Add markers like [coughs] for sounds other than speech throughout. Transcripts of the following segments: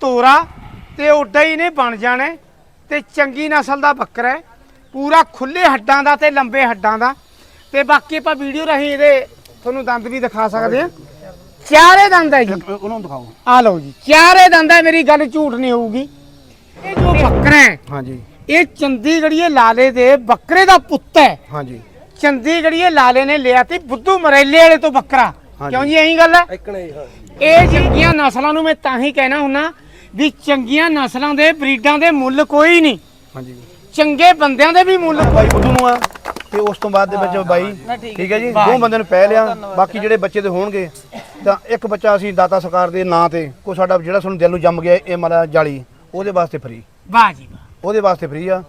ਤੋਰਾ ਤੇ ਓਡਾ ਹੀ ਨੇ ਬਣ ਜਾਣਾ ਤੇ ਚੰਗੀ ਨਸਲ ਦਾ ਬੱਕਰਾ ਹੈ। ਪੂਰਾ ਖੁੱਲੇ ਹੱਡਾਂ ਦਾ ਤੇ ਲੰਬੇ ਹੱਡਾਂ ਦਾ। ਤੇ ਬਾਕੀ ਆਪਾਂ ਵੀਡੀਓ ਰਾਹੀਂ ਇਹਦੇ ਤੁਹਾਨੂੰ ਦੰਦ ਵੀ ਦਿਖਾ ਸਕਦੇ ਆ ਚਾਰੇ ਦੰਦ ਹੈ ਜੀ। ਉਹਨੂੰ ਦਿਖਾਓ। ਆ ਲਓ ਜੀ ਚਾਰੇ ਦੰਦ ਹੈ ਮੇਰੀ ਗੱਲ ਝੂਠ ਨਹੀਂ ਹੋਊਗੀ। ਇਹ ਜੋ ਬੱਕਰਾ ਹੈ ਹਾਂਜੀ। ਇਹ ਚੰਡੀਗੜ੍ਹੀਏ ਲਾਲੇ ਦੇ ਬੱਕਰੇ ਦਾ ਪੁੱਤ ਹੈ। ਹਾਂਜੀ। ਚੰਡੀਗੜ੍ਹੀਏ ਲਾਲੇ ਨੇ ਲਿਆ ਤੇ ਬੁੱਧੂ ਮਰੇਲੇ ਵਾਲੇ ਤੋਂ ਬੱਕਰਾ। ਕਿਉਂ ਜੀ ਐਂ ਗੱਲ ਹਾਂ। ਇਹ ਚੰਗੀਆਂ ਨਸਲਾਂ ਨੂੰ ਮੈਂ ਤਾਂ ਹੀ ਕਹਿਣਾ ਹੁੰਨਾ ਵੀ ਚੰਗੀਆਂ ਨਸਲਾਂ ਦੇ ਬਰੀਡਾਂ ਦੇ ਮੁੱਲ ਕੋਈ ਨਹੀਂ। ਹਾਂਜੀ। ਚੰਗੇ ਬੰਦਿਆਂ ਦੇ ਵੀ ਮੁੱਲ ਬਾਈ ਬੁੱਧੂ ਨੂੰ ਆ ਤੇ ਉਸ ਤੋਂ ਬਾਅਦ ਦੇ ਵਿੱਚ ਬਾਈ ਠੀਕ ਹੈ ਜੀ ਦੋ ਬੰਦੇ ਨੂੰ ਪੈ ਲਿਆ ਬਾਕੀ ਜਿਹੜੇ ਬੱਚੇ ਦੇ ਹੋਣਗੇ ਤਾਂ ਇੱਕ ਬੱਚਾ ਅਸੀਂ ਦਾਤਾ ਸਰਕਾਰ ਦੇ ਨਾਂ ਤੇ ਕੋ ਸਾਡਾ ਜਿਹੜਾ ਸਾਨੂੰ ਦਿਲ ਨੂੰ ਜੰਮ ਗਿਆ ਇਹ ਮਾਲਾ ਜਾਲੀ ਉਹਦੇ ਵਾਸਤੇ ਫ੍ਰੀ ਵਾਹ ਜੀ ਵਾਹ। ਉਹਦੇ ਵਾਸਤੇ ਫ੍ਰੀ ਆ।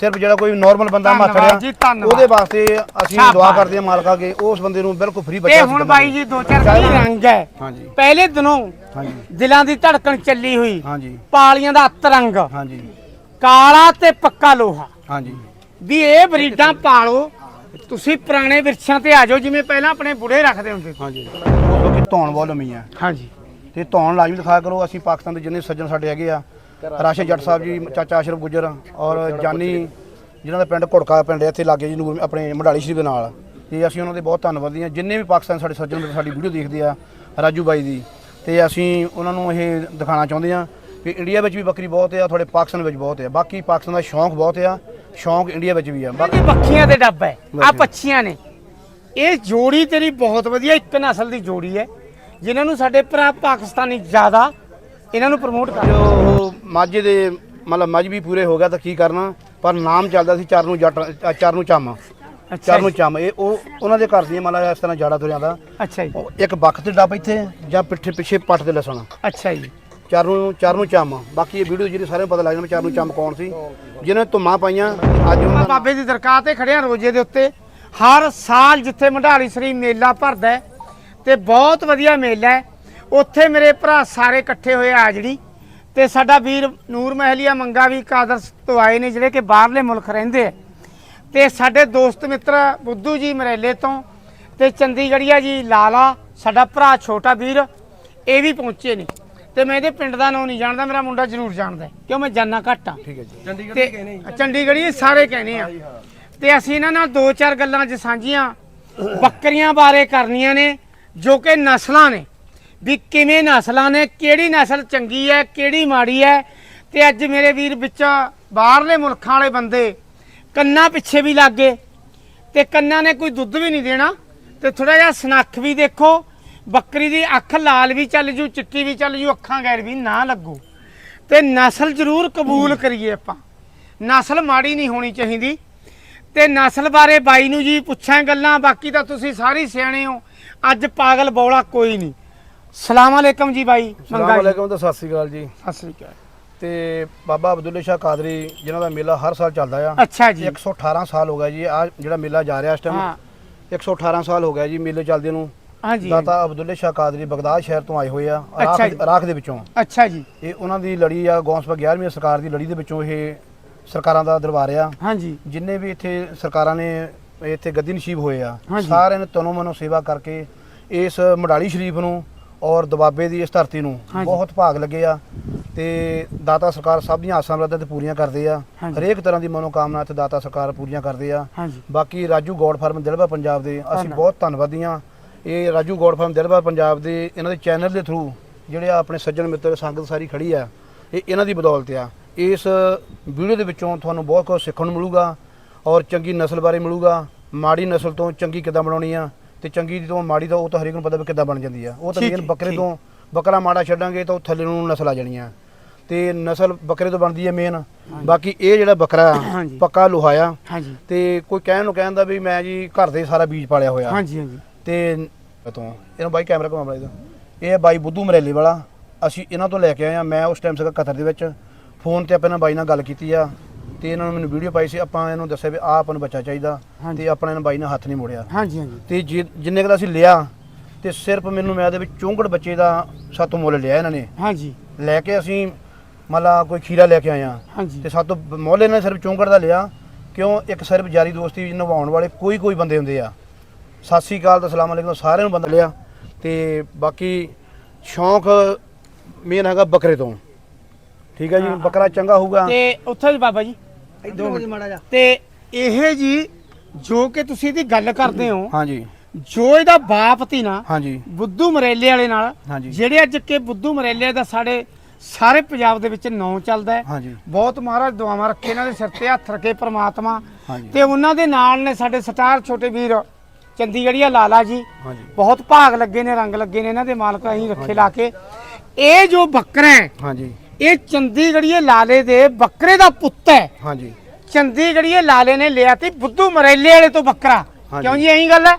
ਸਿਰਫ ਜਿਹੜਾ ਕੋਈ ਨਾਰਮਲ ਬੰਦਾ ਧੰਨਵਾਦ ਮਾਥੜਿਆ ਜੀ, ਧੰਨਵਾਦ। ਉਹਦੇ ਵਾਸਤੇ ਅਸੀਂ ਸ਼ਾਬਾਸ਼। ਦੁਆ ਕਰਦੇ ਹਾਂ ਮਾਲਕਾ ਕੇ ਉਸ ਬੰਦੇ ਨੂੰ ਬਿਲਕੁਲ ਫ੍ਰੀ ਬੱਚਾ ਅਸੀਂ ਹੁਣ। ਬਾਈ ਜੀ ਦੋ ਚਾਰ ਕੀ ਰੰਗ ਹੈ। ਹਾਂਜੀ। ਪਹਿਲੇ ਦਿਨੋਂ ਹਾਂਜੀ। ਦਿਲਾਂ ਦੀ ਧੜਕਣ ਚੱਲੀ ਹੋਈ। ਹਾਂਜੀ। ਪਾਲੀਆਂ ਦਾ ਅੱਤ ਰੰਗ। ਹਾਂਜੀ। ਕਾਲਾ ਤੇ ਪੱਕਾ ਲੋਹਾ। ਹਾਂਜੀ। ਵੀ ਇਹ ਬਰੀਡਾਂ ਪਾਲੋ ਤੁਸੀਂ ਪੁਰਾਣੇ ਵਿਰਛਾਂ ਤੇ ਆ ਜਾਓ ਜਿਵੇਂ ਪਹਿਲਾਂ ਆਪਣੇ ਬੁੜੇ ਰੱਖਦੇ ਹੁੰਦੇ ਸੀ। ਹਾਂਜੀ। ਉਹ ਕਿ ਧੌਣ ਬਹੁਤ ਲੰਮੀ ਆ ਹਾਂਜੀ। ਤੇ ਧੌਣ ਲਾਜ਼ਮੀ ਦਿਖਾਇਆ ਕਰੋ ਅਸੀਂ ਪਾਕਿਸਤਾਨ ਦੇ ਜਿੰਨੇ ਸੱਜਣ ਸਾਡੇ ਹੈਗੇ ਆ ਰਾਸ਼ਦ ਜੱਟ ਸਾਹਿਬ ਜੀ ਚਾਚਾ ਅਸ਼ਰਫ ਗੁੱਜਰ ਔਰ ਜਾਨੀ ਜਿਨ੍ਹਾਂ ਦਾ ਪਿੰਡ ਘੁੜਕਾ ਪਿੰਡ ਹੈ ਇੱਥੇ ਲਾਗੇ ਜੀ ਨੂਰ ਆਪਣੇ ਮਡਾਲੀ ਸ਼ਰੀਫ ਦੇ ਨਾਲ। ਤੇ ਅਸੀਂ ਉਹਨਾਂ ਦੇ ਬਹੁਤ ਧੰਨਵਾਦੀ ਹਾਂ। ਜਿੰਨੇ ਵੀ ਪਾਕਿਸਤਾਨ ਸਾਡੇ ਸੱਜਣ ਮਿੱਤਰ ਸਾਡੀ ਵੀਡੀਓ ਦੇਖਦੇ ਆ ਰਾਜੂ ਬਾਈ ਦੀ। ਤੇ ਅਸੀਂ ਉਹਨਾਂ ਨੂੰ ਇਹ ਦਿਖਾਉਣਾ ਚਾਹੁੰਦੇ ਆ ਕਿ ਇੰਡੀਆ ਵਿੱਚ ਵੀ ਬੱਕਰੀ ਬਹੁਤ ਆ ਤੁਹਾਡੇ ਪਾਕਿਸਤਾਨ ਵਿੱਚ ਬਹੁਤ ਆ। ਬਾਕੀ ਪਾਕਿਸਤਾਨ ਦਾ ਸ਼ੌਂਕ ਬਹੁਤ ਆ ਸ਼ੌਂਕ ਇੰਡੀਆ ਵਿੱਚ ਵੀ ਆ। ਬਾਕੀ ਬੱਖੀਆਂ ਦੇ ਡੱਬ ਹੈ ਆ। ਪੱਛੀਆਂ ਨੇ। ਇਹ ਜੋੜੀ ਤੇਰੀ ਬਹੁਤ ਵਧੀਆ ਇੱਕ ਨਸਲ ਦੀ ਜੋੜੀ ਹੈ। ਜਿਨ੍ਹਾਂ ਨੂੰ ਸਾਡੇ ਭਰਾ ਪਾਕਿਸਤਾਨੀ ਜ਼ਿਆਦਾ ਇਹਨਾਂ ਨੂੰ ਪ੍ਰਮੋਟ ਕਰ ਜੋ ਉਹ ਮਾਝੇ ਦੇ ਮਤਲਬ ਮੱਝ ਵੀ ਪੂਰੇ ਹੋ ਗਿਆ ਤਾਂ ਕੀ ਕਰਨਾ? ਪਰ ਨਾਮ ਚੱਲਦਾ ਸੀ ਚਰ ਨੂੰ ਜੱਟ ਅ, ਚਰ ਨੂੰ ਚੰਮ। ਅੱਛਾ ਚਰ ਨੂੰ ਚੰਮ। ਇਹ ਉਹ ਉਹਨਾਂ ਦੇ ਘਰ ਦੀ ਮਤਲਬ ਇਸ ਤਰ੍ਹਾਂ ਜਾੜਾ ਤੁਰਿਆਂ ਦਾ। ਅੱਛਾ ਜੀ। ਉਹ ਇੱਕ ਬੱਖ ਤੇ ਡੱਬ ਇੱਥੇ ਜਾਂ ਪਿੱਠੇ ਪਿੱਛੇ ਪੱਟ ਤੇ ਲਸਣ। ਅੱਛਾ ਜੀ। ਚਰ ਨੂੰ ਚਰ ਨੂੰ ਚੰਮ। ਬਾਕੀ ਇਹ ਵੀਡੀਓ ਜਿਹੜੀ ਸਾਰਿਆਂ ਨੂੰ ਪਤਾ ਲੱਗ ਜਾਣਾ ਚਰ ਨੂੰ ਚੰਮ ਕੌਣ ਸੀ। ਜਿਹਨੇ ਧੁੰਮਾਂ ਪਾਈਆਂ ਅੱਜ ਉਹਨਾਂ ਦਾ ਬਾਬੇ ਦੀ ਦਰਗਾਹ ਤੇ ਖੜਿਆ ਰੋਜੇ ਦੇ ਉੱਤੇ। ਹਰ ਸਾਲ ਜਿੱਥੇ ਮੰਡਾਲੀ ਸ੍ਰੀ ਮੇਲਾ ਭਰਦਾ ਹੈ ਤੇ ਬਹੁਤ ਵਧੀਆ ਮੇਲਾ ਹੈ। ਉੱਥੇ ਮੇਰੇ ਭਰਾ ਸਾਰੇ ਇਕੱਠੇ ਹੋਏ ਆ ਜਿਹੜੀ ਤੇ ਸਾਡਾ ਵੀਰ ਨੂਰ ਮਹਿਲੀਆ ਮੰਗਾ ਵੀ ਕਾਦਰ ਤੋਂ ਆਏ ਨੇ ਜਿਹੜੇ ਕਿ ਬਾਹਰਲੇ ਮੁਲਕ ਰਹਿੰਦੇ ਆ। ਤੇ ਸਾਡੇ ਦੋਸਤ ਮਿੱਤਰ ਬੁੱਧੂ ਜੀ ਮਰੇਲੇ ਤੋਂ ਤੇ ਚੰਡੀਗੜ੍ਹੀਆ ਜੀ ਲਾਲਾ ਸਾਡਾ ਭਰਾ ਛੋਟਾ ਵੀਰ ਇਹ ਵੀ ਪਹੁੰਚੇ ਨੇ। ਤੇ ਮੈਂ ਇਹਦੇ ਪਿੰਡ ਦਾ ਨਾਂ ਨਹੀਂ ਜਾਣਦਾ ਮੇਰਾ ਮੁੰਡਾ ਜ਼ਰੂਰ ਜਾਣਦਾ ਕਿਉਂ ਮੈਂ ਜਾਨਾ ਘੱਟ ਆ। ਠੀਕ ਹੈ ਜੀ। ਚੰਡੀਗੜ੍ਹ ਕਹਿੰਦੇ ਚੰਡੀਗੜ੍ਹ ਹੀ ਸਾਰੇ ਕਹਿੰਦੇ ਆ। ਤੇ ਅਸੀਂ ਇਹਨਾਂ ਨਾਲ ਦੋ ਚਾਰ ਗੱਲਾਂ ਅੱਜ ਸਾਂਝੀਆਂ। ਬੱਕਰੀਆਂ ਬਾਰੇ ਕਰਨੀਆਂ ਨੇ ਜੋ ਕਿ ਨਸਲਾਂ ਨੇ। ਵੀ ਕਿਵੇਂ ਨਸਲਾਂ ਨੇ, ਕਿਹੜੀ ਨਸਲ ਚੰਗੀ ਹੈ, ਕਿਹੜੀ ਮਾੜੀ ਹੈ। ਤੇ ਅੱਜ ਮੇਰੇ ਵੀਰ ਵਿੱਚ ਬਾਹਰਲੇ ਮੁਲਕਾਂ ਵਾਲੇ ਬੰਦੇ ਕੰਨਾਂ ਪਿੱਛੇ ਵੀ ਲੱਗ ਗਏ ਤੇ ਕੰਨਾਂ ਨੇ ਕੋਈ ਦੁੱਧ ਵੀ ਨਹੀਂ ਦੇਣਾ। ਤੇ ਥੋੜਾ ਜਿਹਾ ਸਨੱਖ ਵੀ ਦੇਖੋ, ਬੱਕਰੀ ਦੀ ਅੱਖ ਲਾਲ ਵੀ ਚੱਲ ਜੂ, ਚਿੱਟੀ ਵੀ ਚੱਲ ਜੂ, ਅੱਖਾਂ ਗੈਰ ਵੀ ਨਾ ਲੱਗੂ। ਤੇ ਨਸਲ ਜ਼ਰੂਰ ਕਬੂਲ ਕਰੀਏ ਆਪਾਂ। ਨਸਲ ਮਾੜੀ ਨਹੀਂ ਹੋਣੀ ਚਾਹੀਦੀ। ਤੇ ਨਸਲ ਬਾਰੇ ਬਾਈ ਨੂੰ ਜੀ ਪੁੱਛਾਂ ਗੱਲਾਂ, ਬਾਕੀ ਤਾਂ ਤੁਸੀਂ ਸਾਰੇ ਸਿਆਣੇ ਹੋ। ਅੱਜ ਪਾਗਲ ਬੌਲਾ ਕੋਈ ਨਹੀਂ। ਸਲਾਮ ਅਲੈਕਮ ਜੀ ਬਾਈ ਸਲਾਮ ਮੰਗਾ ਜੀ ਅਲੈਕਮ ਤੇ ਸਤਿ ਸ੍ਰੀ ਅਕਾਲ ਜੀ। ਸਤਿ ਸ੍ਰੀ ਅਕਾਲ। ਤੇ ਬਾਬਾ ਅਬਦੁੱਲੇ ਸ਼ਾਹ ਕਾਦਰੀ ਜਿਨ੍ਹਾਂ ਦਾ ਮੇਲਾ ਹਰ ਸਾਲ ਚੱਲਦਾ ਆ। ਅੱਛਾ ਜੀ। 118 ਸਾਲ ਹੋ ਗਿਆ ਜੀ ਆ ਜਿਹੜਾ ਮੇਲਾ ਜਾ ਰਿਹਾ ਇਸ ਹਾਂ। ਟਾਈਮ 118 ਸਾਲ ਹੋ ਗਿਆ ਜੀ ਮੇਲੇ ਚੱਲਦੇ ਨੂੰ। ਹਾਂਜੀ ਦਾਤਾ ਅਬਦੁੱਲੇ ਸ਼ਾਹ ਕਾਦਰੀ ਬਗਦਾਦ ਸ਼ਹਿਰ ਤੋਂ ਆਏ ਹੋਏ ਆ ਅੱਛਾ ਇਰਾਕ ਜੀ। ਇਰਾਕ ਦੇ ਵਿੱਚੋਂ। ਅੱਛਾ ਜੀ। ਇਹ ਉਹਨਾਂ ਦੀ ਲੜੀ ਆ ਗੌਂਸਪਾ 11ਵੀਂ ਸਰਕਾਰ ਦੀ ਲੜੀ ਦੇ ਵਿੱਚੋਂ ਇਹ ਸਰਕਾਰਾਂ ਦਾ ਦਰਬਾਰ ਆ। ਹਾਂਜੀ ਜਿੰਨੇ ਵੀ ਇੱਥੇ ਸਰਕਾਰਾਂ ਨੇ ਇੱਥੇ ਗੱਦੀ ਨਸੀਬ ਹੋਏ ਆ ਹਾਂਜੀ। ਸਾਰਿਆਂ ਨੇ ਤਨੋਂ ਮਨੋਂ ਸੇਵਾ ਕਰਕੇ ਇਸ ਮਡਾਲੀ ਸ਼ਰੀਫ ਨੂੰ ਔਰ ਦਬਾਬੇ ਦੀ ਇਸ ਧਰਤੀ ਨੂੰ ਹਾਂਜੀ। ਬਹੁਤ ਭਾਗ ਲੱਗੇ ਆ ਤੇ ਦਾਤਾ ਸਰਕਾਰ ਸਭ ਦੀਆਂ ਆਸਾਂ ਮੁਰਾਦਾਂ ਤੇ ਪੂਰੀਆਂ ਕਰਦੇ ਆ ਹਾਂਜੀ। ਹਰੇਕ ਤਰ੍ਹਾਂ ਦੀ ਮਨੋਕਾਮਨਾ ਤੇ ਦਾਤਾ ਸਰਕਾਰ ਪੂਰੀਆਂ ਕਰਦੇ ਆ ਹਾਂਜੀ ਬਾਕੀ ਰਾਜੂ ਗੋਡ ਫਾਰਮ ਦਿਲਬਾ ਪੰਜਾਬ ਦੇ ਅਸੀਂ ਧੰਨਵਾਦ। ਬਹੁਤ ਧੰਨਵਾਦੀ ਹਾਂ ਇਹ ਰਾਜੂ ਗੋਡ ਫਾਰਮ ਦਿਲਬਾ ਪੰਜਾਬ ਦੇ ਇਹਨਾਂ ਦੇ ਚੈਨਲ ਦੇ ਥਰੂ ਜਿਹੜੇ ਆ ਆਪਣੇ ਸੱਜਣ ਮਿੱਤਰ ਸੰਗਤ ਸਾਰੀ ਖੜੀ ਆ ਇਹ ਇਹਨਾਂ ਦੀ ਬਦੌਲਤ ਆ ਇਸ ਵੀਡੀਓ ਦੇ ਵਿੱਚੋਂ ਤੁਹਾਨੂੰ ਬਹੁਤ ਕੁਝ ਸਿੱਖਣ ਨੂੰ ਮਿਲੂਗਾ ਔਰ ਚੰਗੀ ਨਸਲ ਬਾਰੇ ਮਿਲੂਗਾ ਮਾੜੀ ਨਸਲ ਤੋਂ ਚੰਗੀ ਕਿੱਦਾਂ ਬਣਾਉਣੀ ਆ ਤੇ ਚੰਗੀ ਤੋਂ ਮਾੜੀ ਤਾਂ ਉਹ ਤਾਂ ਹਰੇਕ ਨੂੰ ਪਤਾ ਵੀ ਕਿੱਦਾਂ ਬਣ ਜਾਂਦੀ ਆ। ਉਹ ਤਾਂ ਠੀਕ ਮੇਨ ਬੱਕਰੇ ਠੀਕ। ਤੋਂ ਬੱਕਰਾ ਮਾੜਾ ਛੱਡਾਂਗੇ ਤਾਂ ਉਹ ਥੱਲੇ ਨੂੰ ਨਸਲ ਆ ਜਾਣੀ ਆ। ਤੇ ਨਸਲ ਬੱਕਰੇ ਤੋਂ ਬਣਦੀ ਹੈ ਮੇਨ ਬਾਕੀ ਇਹ ਜਿਹੜਾ ਬੱਕਰਾ ਹਾਂਜੀ। ਪੱਕਾ ਲੋਹਾ ਆ। ਹਾਂਜੀ। ਤੇ ਕੋਈ ਕਹਿਣ ਨੂੰ ਕਹਿੰਦਾ ਵੀ ਮੈਂ ਜੀ ਘਰ ਦੇ ਸਾਰਾ ਬੀਜ ਪਾਲਿਆ ਹੋਇਆ। ਹਾਂਜੀ ਹਾਂਜੀ। ਤੇ ਤੋਂ ਇਹਨੂੰ ਬਾਈ ਕੈਮਰਾ ਘੁਮਾ ਬੜਾ ਇਹਦਾ ਇਹ ਹੈ ਬਾਈ ਬੁੱਧੂ ਮਰੇਲੇ ਵਾਲਾ। ਅਸੀਂ ਇਹਨਾਂ ਤੋਂ ਲੈ ਕੇ ਆਏ ਆ। ਮੈਂ ਉਸ ਟਾਈਮ ਸੀਗਾ ਕਤਰ ਦੇ ਵਿੱਚ। ਫੋਨ ਤੇ ਆਪਾਂ ਇਹਨਾਂ ਬਾਈ ਨਾਲ ਗੱਲ ਕੀਤੀ ਆ। ਤੇ ਇਹਨਾਂ ਨੇ ਮੈਨੂੰ ਵੀਡੀਓ ਪਾਈ ਸੀ ਆਪਾਂ ਇਹਨੂੰ ਦੱਸਿਆ ਵੀ ਆਹ ਆਪਾਂ ਨੂੰ ਬੱਚਾ ਚਾਹੀਦਾ ਹਾਂਜੀ। ਤੇ ਆਪਾਂ ਇਹਨਾਂ ਬਾਈ ਨਾਲ ਹੱਥ ਨਹੀਂ ਮੋੜਿਆ। ਹਾਂਜੀ ਹਾਂਜੀ। ਤੇ ਜਿ- ਜਿੰਨੇ ਕੁ ਦਾ ਅਸੀਂ ਲਿਆ ਤੇ ਸਿਰਫ ਮੈਨੂੰ ਮੈਂ ਇਹਦੇ ਵਿੱਚ ਚੁੰਗੜ ਬੱਚੇ ਦਾ ਸਾਤੋਂ ਮੁੱਲ ਲਿਆ ਇਹਨਾਂ ਨੇ। ਹਾਂਜੀ। ਲੈ ਕੇ ਅਸੀਂ ਮਤਲਬ ਕੋਈ ਖੀਰਾ ਲੈ ਕੇ ਆਏ ਆ ਹਾਂਜੀ। ਤੇ ਸਾਤੋਂ ਮੁੱਲ ਇਹਨਾਂ ਨੇ ਸਿਰਫ ਚੌਂਕੜ ਦਾ ਲਿਆ ਕਿਉਂ ਇੱਕ ਸਿਰਫ ਯਾਰੀ ਦੋਸਤੀ ਨਿਭਾਉਣ ਵਾਲੇ ਕੋਈ ਕੋਈ ਬੰਦੇ ਹੁੰਦੇ ਆ। ਸਤਿ ਸ੍ਰੀ ਅਕਾਲ ਤੇ ਸਲਾਮ ਅਲੈਕੁਮ ਸਾਰਿਆਂ ਨੂੰ ਬੰਦਾ ਲਿਆ। ਤੇ ਬਾਕੀ ਸ਼ੌਂਕ ਮੇਨ ਹੈਗਾ ਬੱਕਰੇ ਤੋਂ। ਠੀਕ ਹੈ ਜੀ ਬੱਕਰਾ ਚੰਗਾ ਹੋਊਗਾ। ਤੇ ਉੱਥੇ ਜੀ ਬਾਬਾ ਜੀ ਇਧਰ ਹੋ ਜੀ ਮਾੜਾ ਜਾ ਤੇ ਇਹ ਜੀ ਜੋ ਕਿ ਤੁਸੀਂ ਇਹਦੀ ਗੱਲ ਕਰਦੇ ਹੋ ਹਾਂਜੀ। ਜੋ ਇਹਦਾ ਬਾਪ ਤੀ ਨਾ ਹਾਂਜੀ। ਬੁੱਧੂ ਮਰੇਲੇ ਵਾਲੇ ਨਾਲ। ਜਿਹੜੇ ਅੱਜ ਕੇ ਬੁੱਧੂ ਮਰੇਲੇ ਦਾ ਸਾਡੇ ਸਾਰੇ ਪੰਜਾਬ ਦੇ ਵਿੱਚ ਨਾਂ ਚੱਲਦਾ ਹੈ। ਬਹੁਤ ਮਹਾਰਾਜ ਦੁਆਵਾਂ ਰੱਖੇ ਇਹਨਾਂ ਦੇ ਸਿਰ ਤੇ ਹੱਥ ਰੱਖੇ ਪ੍ਰਮਾਤਮਾ। ਤੇ ਉਹਨਾਂ ਦੇ ਨਾਲ ਨੇ ਸਾਡੇ ਸਟਾਰ ਛੋਟੇ ਵੀਰ ਚੰਡੀਗੜ੍ਹੀਆ ਲਾਲਾ ਜੀ। ਬਹੁਤ ਭਾਗ ਲੱਗੇ ਨੇ ਰੰਗ ਲੱਗੇ ਨੇ ਇਹਨਾਂ ਦੇ ਮਾਲਕ ਅਸੀਂ ਰੱਖੇ ਲਾ ਕੇ। ਇਹ ਜੋ ਬੱਕਰਾ ਹੈ ਹਾਂਜੀ। ਇਹ ਚੰਡੀਗੜ੍ਹੀਏ ਲਾਲੇ ਦੇ ਬੱਕਰੇ ਦਾ ਪੁੱਤ ਹੈ। ਹਾਂਜੀ। ਚੰਡੀਗੜ੍ਹੀਏ ਲਾਲੇ ਨੇ ਲਿਆ ਤੀ ਬੁੱਧੂ ਮਰੇਲੇ ਵਾਲੇ ਤੋਂ ਬੱਕਰਾ। ਕਿਉਂ ਜੀ ਇਹੀ ਗੱਲ ਹੈ?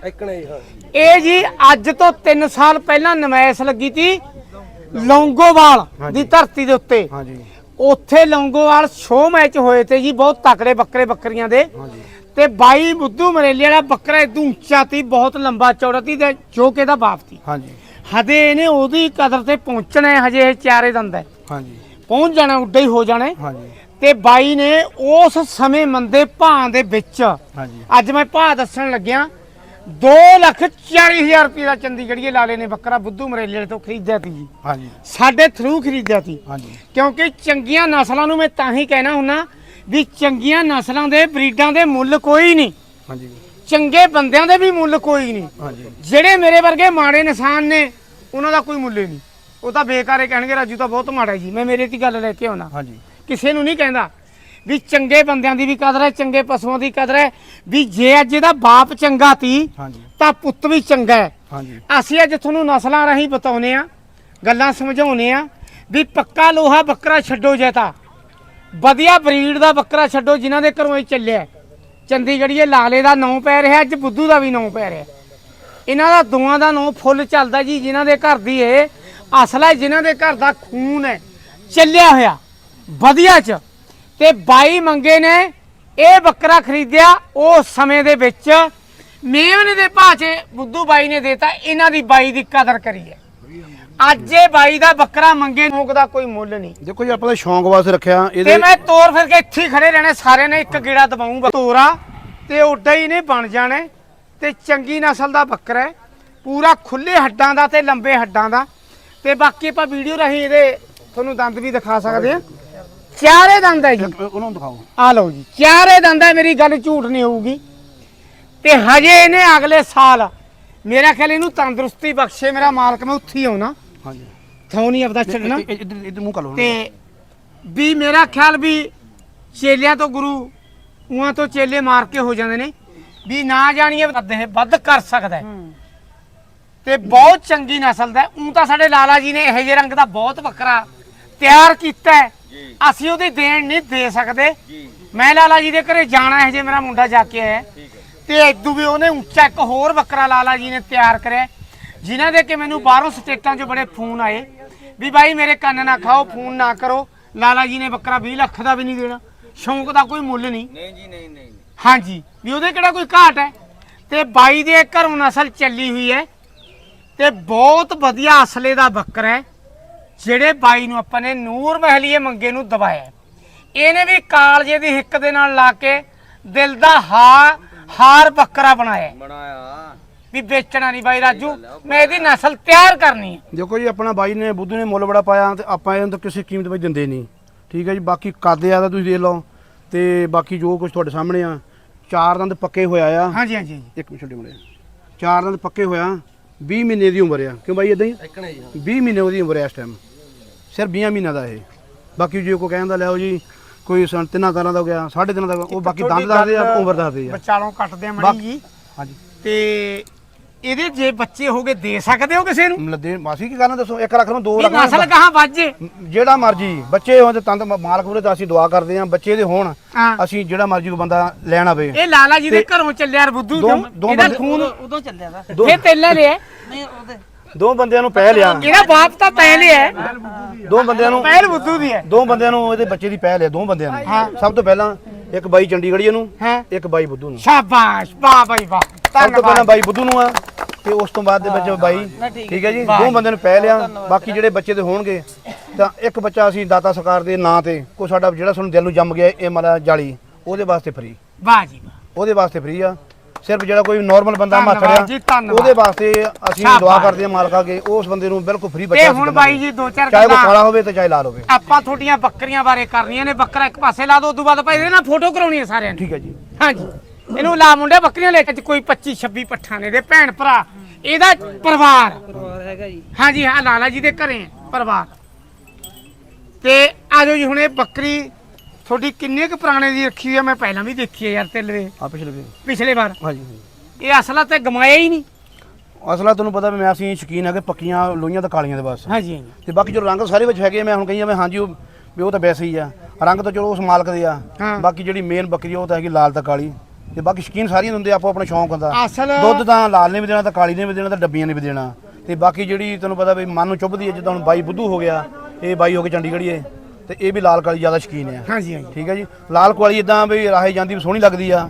ਇਹ ਜੀ ਅੱਜ ਤੋਂ 3 ਸਾਲ ਪਹਿਲਾਂ ਨਮਾਇਸ਼ ਲੱਗੀ ਤੀ ਲੌਂਗੋਵਾਲ। ਦੀ ਧਰਤੀ ਦੇ ਉੱਤੇ। ਹਾਂਜੀ। ਉੱਥੇ ਲੌਂਗੋਵਾਲ ਸ਼ੋਅ ਮੈਚ ਹੋਏ ਤੇ ਜੀ ਬਹੁਤ ਤਕੜੇ ਬੱਕਰੇ ਬੱਕਰੀਆਂ ਦੇ। ਹਾਂਜੀ। ਤੇ ਬਾਈ ਬੁੱਧੂ ਮਰੇਲੇ ਵਾਲਾ ਬੱਕਰਾ ਇਦੋਂ ਉੱਚਾ ਤੀ ਬਹੁਤ ਲੰਬਾ ਚੌੜਾ ਤੀ ਤੇ ਜੋ ਕਿ ਇਹਦਾ ਬਾਪ ਤੀ। ਹਾਂਜੀ। ਹਦੇ ਇਹਨੇ ਉਹਦੀ ਕਦਰ ਤੇ ਪਹੁੰਚਣਾ ਹੈ, ਹਜੇ ਇਹ ਚਾਰੇ ਦੰਦ ਹੈ। ਹਾਂਜੀ। ਪਹੁੰਚ ਜਾਣਾ ਉੱਡਾ ਹੀ ਹੋ ਜਾਣਾ। ਹਾਂਜੀ। ਤੇ ਬਾਈ ਨੇ ਉਸ ਸਮੇਂ ਮੰਦੇ ਭਾਂ ਦੇ ਵਿੱਚ ਹਾਂਜੀ। ਅੱਜ ਮੈਂ ਭਾਅ ਦੱਸਣ ਲੱਗਿਆ 2 ਲੱਖ 40 ਹਜ਼ਾਰ ਰੁਪਏ ਦਾ ਚੰਡੀਗੜ੍ਹੀਏ ਲਾਲੇ ਨੇ ਬੱਕਰਾ ਬੁੱਧੂ ਮਰੇਲੇ ਤੋਂ ਖਰੀਦਿਆ ਜੀ। ਹਾਂਜੀ। ਸਾਡੇ ਥਰੂ ਖਰੀਦਿਆ ਤੀ। ਹਾਂਜੀ। ਕਿਉਂਕਿ ਚੰਗੀਆਂ ਨਸਲਾਂ ਨੂੰ ਮੈਂ ਤਾਂ ਹੀ ਕਹਿਣਾ ਹੁੰਨਾ ਵੀ ਚੰਗੀਆਂ ਨਸਲਾਂ ਦੇ ਬਰੀਡਾਂ ਦੇ ਮੁੱਲ ਕੋਈ ਨਹੀਂ। ਹਾਂਜੀ। ਚੰਗੇ ਬੰਦਿਆਂ ਦੇ ਵੀ ਮੁੱਲ ਕੋਈ ਨਹੀਂ। ਹਾਂਜੀ। ਜਿਹੜੇ ਮੇਰੇ ਵਰਗੇ ਮਾੜੇ ਇਨਸਾਨ ਨੇ ਉਹਨਾਂ ਦਾ ਕੋਈ ਮੁੱਲ ਨਹੀਂ। ਉਹ ਤਾਂ ਬੇਕਾਰੇ ਕਹਿਣਗੇ ਰਾਜੂ ਤਾਂ ਬਹੁਤ ਮਾੜਾ ਜੀ। ਮੈਂ ਮੇਰੇ ਤੇ ਗੱਲ ਲੈ ਕੇ ਆਉਣਾ। ਹਾਂਜੀ। ਕਿਸੇ ਨੂੰ ਨਹੀਂ ਕਹਿੰਦਾ ਵੀ ਚੰਗੇ ਬੰਦਿਆਂ ਦੀ ਵੀ ਕਦਰ ਹੈ ਚੰਗੇ ਪਸ਼ੂਆਂ ਦੀ ਕਦਰ ਹੈ ਵੀ ਜੇ ਅੱਜ ਇਹਦਾ ਬਾਪ ਚੰਗਾ ਤੀ ਹਾਂਜੀ। ਤਾਂ ਪੁੱਤ ਵੀ ਚੰਗਾ ਹੈ। ਹਾਂਜੀ। ਅਸੀਂ ਅੱਜ ਤੁਹਾਨੂੰ ਨਸਲਾਂ ਰਾਹੀਂ ਬਤਾਉਨੇ ਆ ਗੱਲਾਂ ਸਮਝਾਉਨੇ ਆ ਵੀ ਪੱਕਾ ਲੋਹਾ ਬੱਕਰਾ ਛੱਡੋ ਜੇ ਤਾਂ। ਵਧੀਆ ਬਰੀਡ ਦਾ ਬੱਕਰਾ ਛੱਡੋ ਜਿਨ੍ਹਾਂ ਦੇ ਘਰੋਂ ਇਹ ਚੱਲਿਆ। ਚੰਡੀਗੜ੍ਹੀਏ ਲਾਲੇ ਦਾ ਨਾਂ ਪੈ ਰਿਹਾ ਅੱਜ ਬੁੱਧੂ ਦਾ ਵੀ ਨਾਂ ਪੈ ਰਿਹਾ। ਇਹਨਾਂ ਦਾ ਦੋਵਾਂ ਦਾ ਨਾਂ ਫੁੱਲ ਚੱਲਦਾ ਜੀ ਜਿਨ੍ਹਾਂ ਦੇ ਘਰ ਦੀ ਇਹ ਅਸਲ ਹੈ ਜਿਨ੍ਹਾਂ ਦੇ ਘਰ ਦਾ ਖੂਨ ਹੈ ਚੱਲਿਆ ਹੋਇਆ ਵਧੀਆ ਚ। ਤੇ ਬਾਈ ਮੰਗੇ ਨੇ ਇਹ ਬੱਕਰਾ ਖਰੀਦਿਆ ਉਸ ਸਮੇਂ ਦੇ ਵਿੱਚ। ਮੇਵਨ ਦੇ ਭਾਅ 'ਚ ਬੁੱਧੂ ਬਾਈ ਨੇ ਦੇਤਾ ਇਹਨਾਂ ਦੀ ਬਾਈ ਦੀ ਕਦਰ ਕਰੀ ਹੈ। ਅੱਜ ਇਹ ਬਾਈ ਦਾ ਬੱਕਰਾ ਮੰਗੇ ਨੋਕ ਦਾ ਕੋਈ ਮੁੱਲ ਨਹੀਂ। ਦੇਖੋ ਜੀ ਆਪਾਂ ਸ਼ੌਂਕ ਵਾਸਤੇ ਰੱਖਿਆ ਤੇ ਇਹਦੇ ਮੈਂ ਤੋਰ ਫਿਰ ਕੇ ਇੱਥੇ ਹੀ ਖੜੇ ਰਹਿਣੇ ਸਾਰਿਆਂ ਨੇ ਇੱਕ ਗੇੜਾ ਦਬਾਉਂਗਾ ਤੋਰਾ ਤੇ ਉੱਡਾ ਹੀ ਨੇ ਬਣ ਜਾਣੇ। ਤੇ ਚੰਗੀ ਨਸਲ ਦਾ ਬੱਕਰਾ ਹੈ ਪੂਰਾ ਖੁੱਲੇ ਹੱਡਾਂ ਦਾ ਤੇ ਲੰਬੇ ਹੱਡਾਂ ਦਾ। ਤੇ ਬਾਕੀ ਆਪਾਂ ਵੀਡੀਓ ਰਾਹੀਂ ਇਹਦੇ ਤੁਹਾਨੂੰ ਦੰਦ ਵੀ ਦਿਖਾ ਸਕਦੇ ਆ ਚਾਰੇ ਦੰਦ ਹੈ ਜੀ। ਉਹਨਾਂ ਨੂੰ ਦਿਖਾਓ। ਆ ਲਓ ਜੀ ਚਾਰੇ ਦੰਦ ਹੈ ਮੇਰੀ ਗੱਲ ਝੂਠ ਨਹੀਂ ਹੋਊਗੀ। ਤੇ ਹਜੇ ਇਹਨੇ ਅਗਲੇ ਸਾਲ ਮੇਰਾ ਖਿਆਲ ਇਹਨੂੰ ਤੰਦਰੁਸਤੀ ਬਖਸ਼ੇ ਮੇਰਾ ਮਾਲਕ ਮੈਂ ਉੱਥੇ ਹੀ ਆਉਣਾ। ਹਾਂਜੀ। ਥਾਉ ਨਹੀਂ ਆਪਦਾ ਛੱਡਣਾ। ਇੱਧਰ ਇੱਧਰ ਮੂੰਹ ਕਰ ਲਓ ਤੇ ਵੀ ਮੇਰਾ ਖਿਆਲ ਵੀ ਚੇਲਿਆਂ ਤੋਂ ਗੁਰੂ ਉਹਾਂ ਤੋਂ ਚੇਲੇ ਮਾਰ ਕੇ ਹੋ ਜਾਂਦੇ ਨੇ। ਵੀ ਨਾ ਜਾਣੀਏ ਵੱਧ ਕਰ ਸਕਦਾ ਹੈ। ਤੇ ਬਹੁਤ ਚੰਗੀ ਨਸਲ ਦਾ ਉਂ ਤਾਂ ਸਾਡੇ ਲਾਲਾ ਜੀ ਨੇ ਇਹੋ ਜਿਹੇ ਰੰਗ ਦਾ ਬਹੁਤ ਬੱਕਰਾ ਤਿਆਰ ਕੀਤਾ ਹੈ। ਅਸੀਂ ਉਹਦੀ ਦੇਣ ਨਹੀਂ ਦੇ ਸਕਦੇ। ਮੈਂ ਲਾਲਾ ਜੀ ਦੇ ਘਰੇ ਜਾਣਾ ਹੈ ਜੇ ਮੇਰਾ ਮੁੰਡਾ ਜਾ ਕੇ ਆਇਆ ਤੇ ਇਦੋਂ ਵੀ ਉਹਨੇ ਉੱਚਾ ਇੱਕ ਹੋਰ ਬੱਕਰਾ ਲਾਲਾ ਜੀ ਨੇ ਤਿਆਰ ਕਰਿਆ ਜਿਨ੍ਹਾਂ ਦੇ ਕਿ ਮੈਨੂੰ ਬਾਹਰੋਂ ਸਟੇਟਾਂ 'ਚੋਂ ਬੜੇ ਫੋਨ ਆਏ ਵੀ ਬਾਈ ਮੇਰੇ ਕੰਨ ਨਾ ਖਾਓ ਫੋਨ ਨਾ ਕਰੋ। ਲਾਲਾ ਜੀ ਨੇ ਬੱਕਰਾ 20 ਲੱਖ ਦਾ ਵੀ ਨਹੀਂ ਦੇਣਾ। ਸ਼ੌਂਕ ਦਾ ਕੋਈ ਮੁੱਲ ਨਹੀਂ। ਨਹੀਂ ਜੀ ਨਹੀਂ ਨਹੀਂ। ਹਾਂਜੀ। ਵੀ ਉਹਦੇ ਕਿਹੜਾ ਕੋਈ ਘਾਟ ਹੈ? ਤੇ ਬਾਈ ਦੇ ਘਰੋਂ ਨਸਲ ਚੱਲੀ ਹੋਈ ਹੈ। ਤੇ ਬਹੁਤ ਵਧੀਆ ਅਸਲੇ ਦਾ ਬੱਕਰਾ ਹੈ ਜਿਹੜੇ ਬਾਈ ਨੂੰ ਆਪਾਂ ਨੇ ਨੂਰ ਮਹਿਲੀਏ ਮੰਗੇ ਨੂੰ ਦਬਾਇਆ ਹੈ। ਇਹਨੇ ਵੀ ਕਾਲਜੇ ਦੀ ਹਿੱਕ ਦੇ ਨਾਲ ਲਾ ਕੇ ਦਿਲ ਦਾ ਹਾਰ ਹਾਰ ਬੱਕਰਾ ਬਣਾਇਆ ਹੈ। ਬਣਾਇਆ ਵੀ ਵੇਚਣਾ ਨਹੀਂ ਬਾਈ ਰਾਜੂ ਮੈਂ ਇਹਦੀ ਨਸਲ ਤਿਆਰ ਕਰਨੀ ਹੈ ਦੇਖੋ ਜੀ ਆਪਣਾ ਬਾਈ ਨੇ ਬੁੱਧੂ ਨੇ ਮੁੱਲ ਬੜਾ ਪਾਇਆ ਤੇ ਆਪਾਂ ਇਹਨੂੰ ਤਾਂ ਕਿਸੇ ਕੀਮਤ ਵਿੱਚ ਦਿੰਦੇ ਨਹੀਂ ਠੀਕ ਹੈ ਜੀ ਬਾਕੀ ਕਾਦੇ ਆ ਦਾ ਤੁਸੀਂ ਦੇਖ ਲਓ ਤੇ ਬਾਕੀ ਜੋ ਕੁਝ ਤੁਹਾਡੇ ਸਾਹਮਣੇ ਆ ਚਾਰ ਦੰਦ ਪੱਕੇ ਹੋਇਆ ਆ ਹਾਂਜੀ ਹਾਂਜੀ ਹਾਂਜੀ। ਇੱਕ ਮਿੰਟ ਛੱਡੇ ਮੁੰਡੇ ਚਾਰ ਦੰਦ ਪੱਕੇ ਹੋਇਆ 20 ਮਹੀਨੇ ਦੀ ਉਮਰ ਆ। ਕਿਉਂ ਬਾਈ ਇਦਾਂ ਹੀ ਇਕਣਾ ਹਾਂ 20 ਮਹੀਨੇ ਉਹਦੀ ਉਮਰ ਹੈ ਇਸ ਟਾਈਮ ਸਿਰਫ 20 ਮਹੀਨਾ ਦਾ ਇਹ। ਬਾਕੀ ਜੇ ਕੋਈ ਕਹਿੰਦਾ ਲਿਆਓ ਜੀ ਕੋਈ ਸਨ ਤਿੰਨਾਂ ਤਰ੍ਹਾਂ ਦਾ ਹੋ ਗਿਆ ਸਾਢੇ ਤਿੰਨਾਂ ਦਾ ਉਹ ਬਾਕੀ ਦੰਦ ਦੱਸਦੇ ਆ ਉਮਰ ਦੱਸਦੇ ਆ। ਵਿਚਾਲੋਂ ਕੱਟਦੇ ਆ ਮੜੀ ਜੀ। ਹਾਂਜੀ। ਤੇ ਇਹਦੇ ਜੇ ਬੱਚੇ ਹੋਗੇ ਦੇ ਸਕਦੇ ਹੋ ਕਿਸੇ ਨੂੰ? ਲੱਦੇ ਮਾਸੀ ਕੀ ਕਰਨਾ ਦੱਸੋ? 1 ਲੱਖ ਨੂੰ 2 ਵੀ ਲੱਖ ਨਸਲ ਨੂੰ ਕਹਾਂ ਵੱਜੇ ਜਿਹੜਾ ਮਰਜ਼ੀ ਬੱਚੇ ਹੋਣ ਤੇ ਤੰਦ ਮਾਲਕ ਵੀਰੇ ਤਾਂ ਅਸੀਂ ਦੁਆ ਕਰਦੇ ਆ ਬੱਚੇ ਦੇ ਹੋਣ ਹਾਂ। ਅਸੀਂ ਜਿਹੜਾ ਮਰਜ਼ੀ ਕੋ ਬੰਦਾ ਲੈਣ ਆਵੇ। ਇਹ ਲਾਲਾ ਜੀ ਦੇ ਤੇ ਘਰੋਂ ਚੱਲਿਆ ਯਾਰ ਬੁੱਧੂ ਦੋ- ਦੋ ਇਹਦਾ ਬੰਦੇ- ਖੂਨ ਉਦੋਂ ਚੱਲਿਆ ਦਾ ਦੋ- ਫੇਰ ਤੇਲੇ ਲਿਆ ਨਹੀਂ ਉਹਦੇ ਦੋ ਬੰਦਿਆਂ ਨੂੰ ਪਹਿਲ ਆ ਇਹਦਾ ਬਾਪ ਤਾਂ ਪਹਿਲੇ ਹੈ। ਦੋ ਬੰਦਿਆਂ ਨੂੰ ਪਹਿਲ ਬੁੱਧੂ ਦੀ ਹੈ। ਦੋ ਬੰਦਿਆਂ ਨੂੰ ਇਹਦੇ ਬੱਚੇ ਦੀ ਪਹਿਲ ਆ ਦੋ ਬੰਦਿਆਂ ਨੂੰ। ਸਭ ਤੋਂ ਪਹਿਲਾਂ ਇੱਕ ਬਾਈ ਚੰਡੀਗੜ੍ਹੀ ਨੂੰ ਹਾਂ? ਇੱਕ ਬਾਈ ਬੁੱਧੂ ਨੂੰ। ਸ਼ਾਬਾਸ਼ ਵਾਹ ਬਾਈ ਵਾਹ ਸਭ ਤੋਂ ਪਹਿਲਾਂ ਬਾਈ ਬੁੱਧੂ ਨੂੰ ਆ ਤੇ ਉਸ ਤੋਂ ਬਾਅਦ ਦੇ ਵਿੱਚ ਬਾਈ ਠੀਕ ਹੈ ਜੀ ਦੋ ਬੰਦਿਆਂ ਨੂੰ ਪਹਿਲ ਆ ਬਾਕੀ ਜਿਹੜੇ ਬੱਚੇ ਦੇ ਹੋਣਗੇ ਤਾਂ ਇੱਕ ਬੱਚਾ ਅਸੀਂ ਦਾਤਾ ਸਰਕਾਰ ਦੇ ਨਾਂ ਤੇ ਕੋ ਸਾਡਾ ਜਿਹੜਾ ਸਾਨੂੰ ਦਿਲ ਨੂੰ ਜੰਮ ਗਿਆ ਇਹ ਮਾਲਾ ਜਾਲੀ ਉਹਦੇ ਵਾਸਤੇ ਫਰੀ ਵਾਹ ਜੀ ਵਾਹ। ਉਹਦੇ ਵਾਸਤੇ ਫ੍ਰੀ ਆ। ਸਿਰਫ ਜਿਹੜਾ ਕੋਈ ਨਾਰਮਲ ਬੰਦਾ ਧੰਨਵਾਦ ਜੀ, ਧੰਨਵਾਦ। ਉਹਦੇ ਵਾਸਤੇ ਅਸੀਂ ਸ਼ਾਬਾਸ਼। ਦੁਆ ਕਰਦੇ ਹਾਂ ਮਾਲਕਾ ਕੇ ਉਸ ਬੰਦੇ ਨੂੰ ਬਿਲਕੁਲ ਫ੍ਰੀ ਤੇ ਬੱਚਾ ਹੁਣ ਬਾਈ ਜੀ ਦੋ ਚਾਰ ਚਾਹੇ ਉਹ ਗੱਲਾਂ ਕਾਲਾ ਹੋਵੇ ਤੇ ਚਾਹੇ ਲਾਲ ਹੋਵੇ। ਆਪਾਂ ਤੁਹਾਡੀਆਂ ਬੱਕਰੀਆਂ ਬਾਰੇ ਕਰਨੀਆਂ ਨੇ ਬੱਕਰਾ ਇੱਕ ਪਾਸੇ ਲਾ ਦੋ ਉਦੋਂ ਬਾਅਦ ਭਾਈ ਇਹਦੇ ਨਾਲ ਫੋਟੋ ਕਰਾਉਣੀ ਹੈ ਸਾਰਿਆਂ ਨੇ ਠੀਕ ਹੈ ਜੀ। ਹਾਂਜੀ। ਇਹਨੂੰ ਲਾ ਮੁੰਡੇ ਬੱਕਰੀਆਂ ਲੈ ਕੇ ਕੋਈ 25 26 ਪੱਠਾਂ ਨੇ ਦੇ ਭੈਣ ਭਰਾ। ਇਹਦਾ ਪਰਿਵਾਰ। ਪਰਿਵਾਰ ਹੈਗਾ ਜੀ। ਹਾਂਜੀ ਹਾਂ ਲਾਲਾ ਜੀ ਦੇ ਘਰੇ ਹੈ ਪਰਿਵਾਰ। ਤੇ ਆਜੋ ਜੀ ਹੁਣ ਇਹ ਬੱਕਰੀ ਤੁਹਾਡੀ ਕਿੰਨੇ ਕੁ ਪੁਰਾਣੇ ਦੀ ਰੱਖੀ ਹੋਈ ਹੈ ਮੈਂ ਪਹਿਲਾਂ ਵੀ ਦੇਖੀ ਹੈ ਯਾਰ ਤੇਲਵੇ ਆ ਪਿਛਲੇ ਵੀ ਪਿਛਲੇ ਵਾਰ। ਹਾਂਜੀ ਹਾਂਜੀ। ਇਹ ਅਸਲਾ ਤੇ ਗਮਾਇਆ ਹੀ ਨਹੀਂ। ਅਸਲਾ ਤੁਹਾਨੂੰ ਪਤਾ ਵੀ ਮੈਂ ਅਸੀਂ ਸ਼ਕੀਨ ਹੈਗੇ ਪੱਕੀਆਂ ਲੋਹੀਆਂ ਤੇ ਕਾਲੀਆਂ ਦੇ ਬਸ। ਹਾਂਜੀ ਹਾਂਜੀ। ਤੇ ਬਾਕੀ ਜੋ ਰੰਗ ਸਾਰੇ ਵਿੱਚ ਹੈਗੇ ਆ, ਮੈਂ ਹੁਣ ਕਹੀ ਮੈਂ ਹਾਂਜੀ ਉਹ ਵੀ ਉਹ ਤਾਂ ਵੈਸੇ ਹੀ ਆ। ਰੰਗ ਤਾਂ ਚਲੋ ਉਸ ਮਾਲਕ ਦੇ ਆ। ਹਾਂ। ਬਾਕੀ ਜਿਹੜੀ ਮੇਨ ਬੱਕਰੀ ਆ, ਉਹ ਤਾਂ ਹੈਗੀ ਲਾਲ ਤੇ ਕਾਲੀ। ਤੇ ਬਾਕੀ ਸ਼ਕੀਨ ਸਾਰੀਆਂ ਹੁੰਦੇ ਆਪੋ ਆਪਣਾ ਸ਼ੌਂਕ ਹੁੰਦਾ। ਅਸਲ ਦੁੱਧ ਤਾਂ ਲਾਲ ਨੇ ਵੀ ਦੇਣਾ ਤਾਂ ਕਾਲੀ ਨੇ ਵੀ ਦੇਣਾ ਤਾਂ ਡੱਬੀਆਂ ਨੇ ਵੀ ਦੇਣਾ। ਤੇ ਬਾਕੀ ਜਿਹੜੀ ਤੁਹਾਨੂੰ ਪਤਾ ਵੀ ਮਨ ਨੂੰ ਚੁੱਭਦੀ ਹੈ ਜਿੱਦਾਂ ਹੁਣ ਬਾਈ ਬੁੱਧੂ ਹੋ ਗਿਆ ਇਹ ਬਾਈ ਹੋ ਕੇ ਚੰਡੀਗੜ੍ਹੀਏ। ਤੇ ਇਹ ਵੀ ਲਾਲ ਕਾਲੀ ਜ਼ਿਆਦਾ ਸ਼ਕੀਨ ਆ। ਹਾਂਜੀ ਹਾਂਜੀ। ਠੀਕ ਹੈ ਜੀ? ਲਾਲ ਕਾਲੀ ਇਦਾਂ ਵੀ ਰਾਹੇ ਜਾਂਦੀ ਵੀ ਸੋਹਣੀ ਲੱਗਦੀ ਆ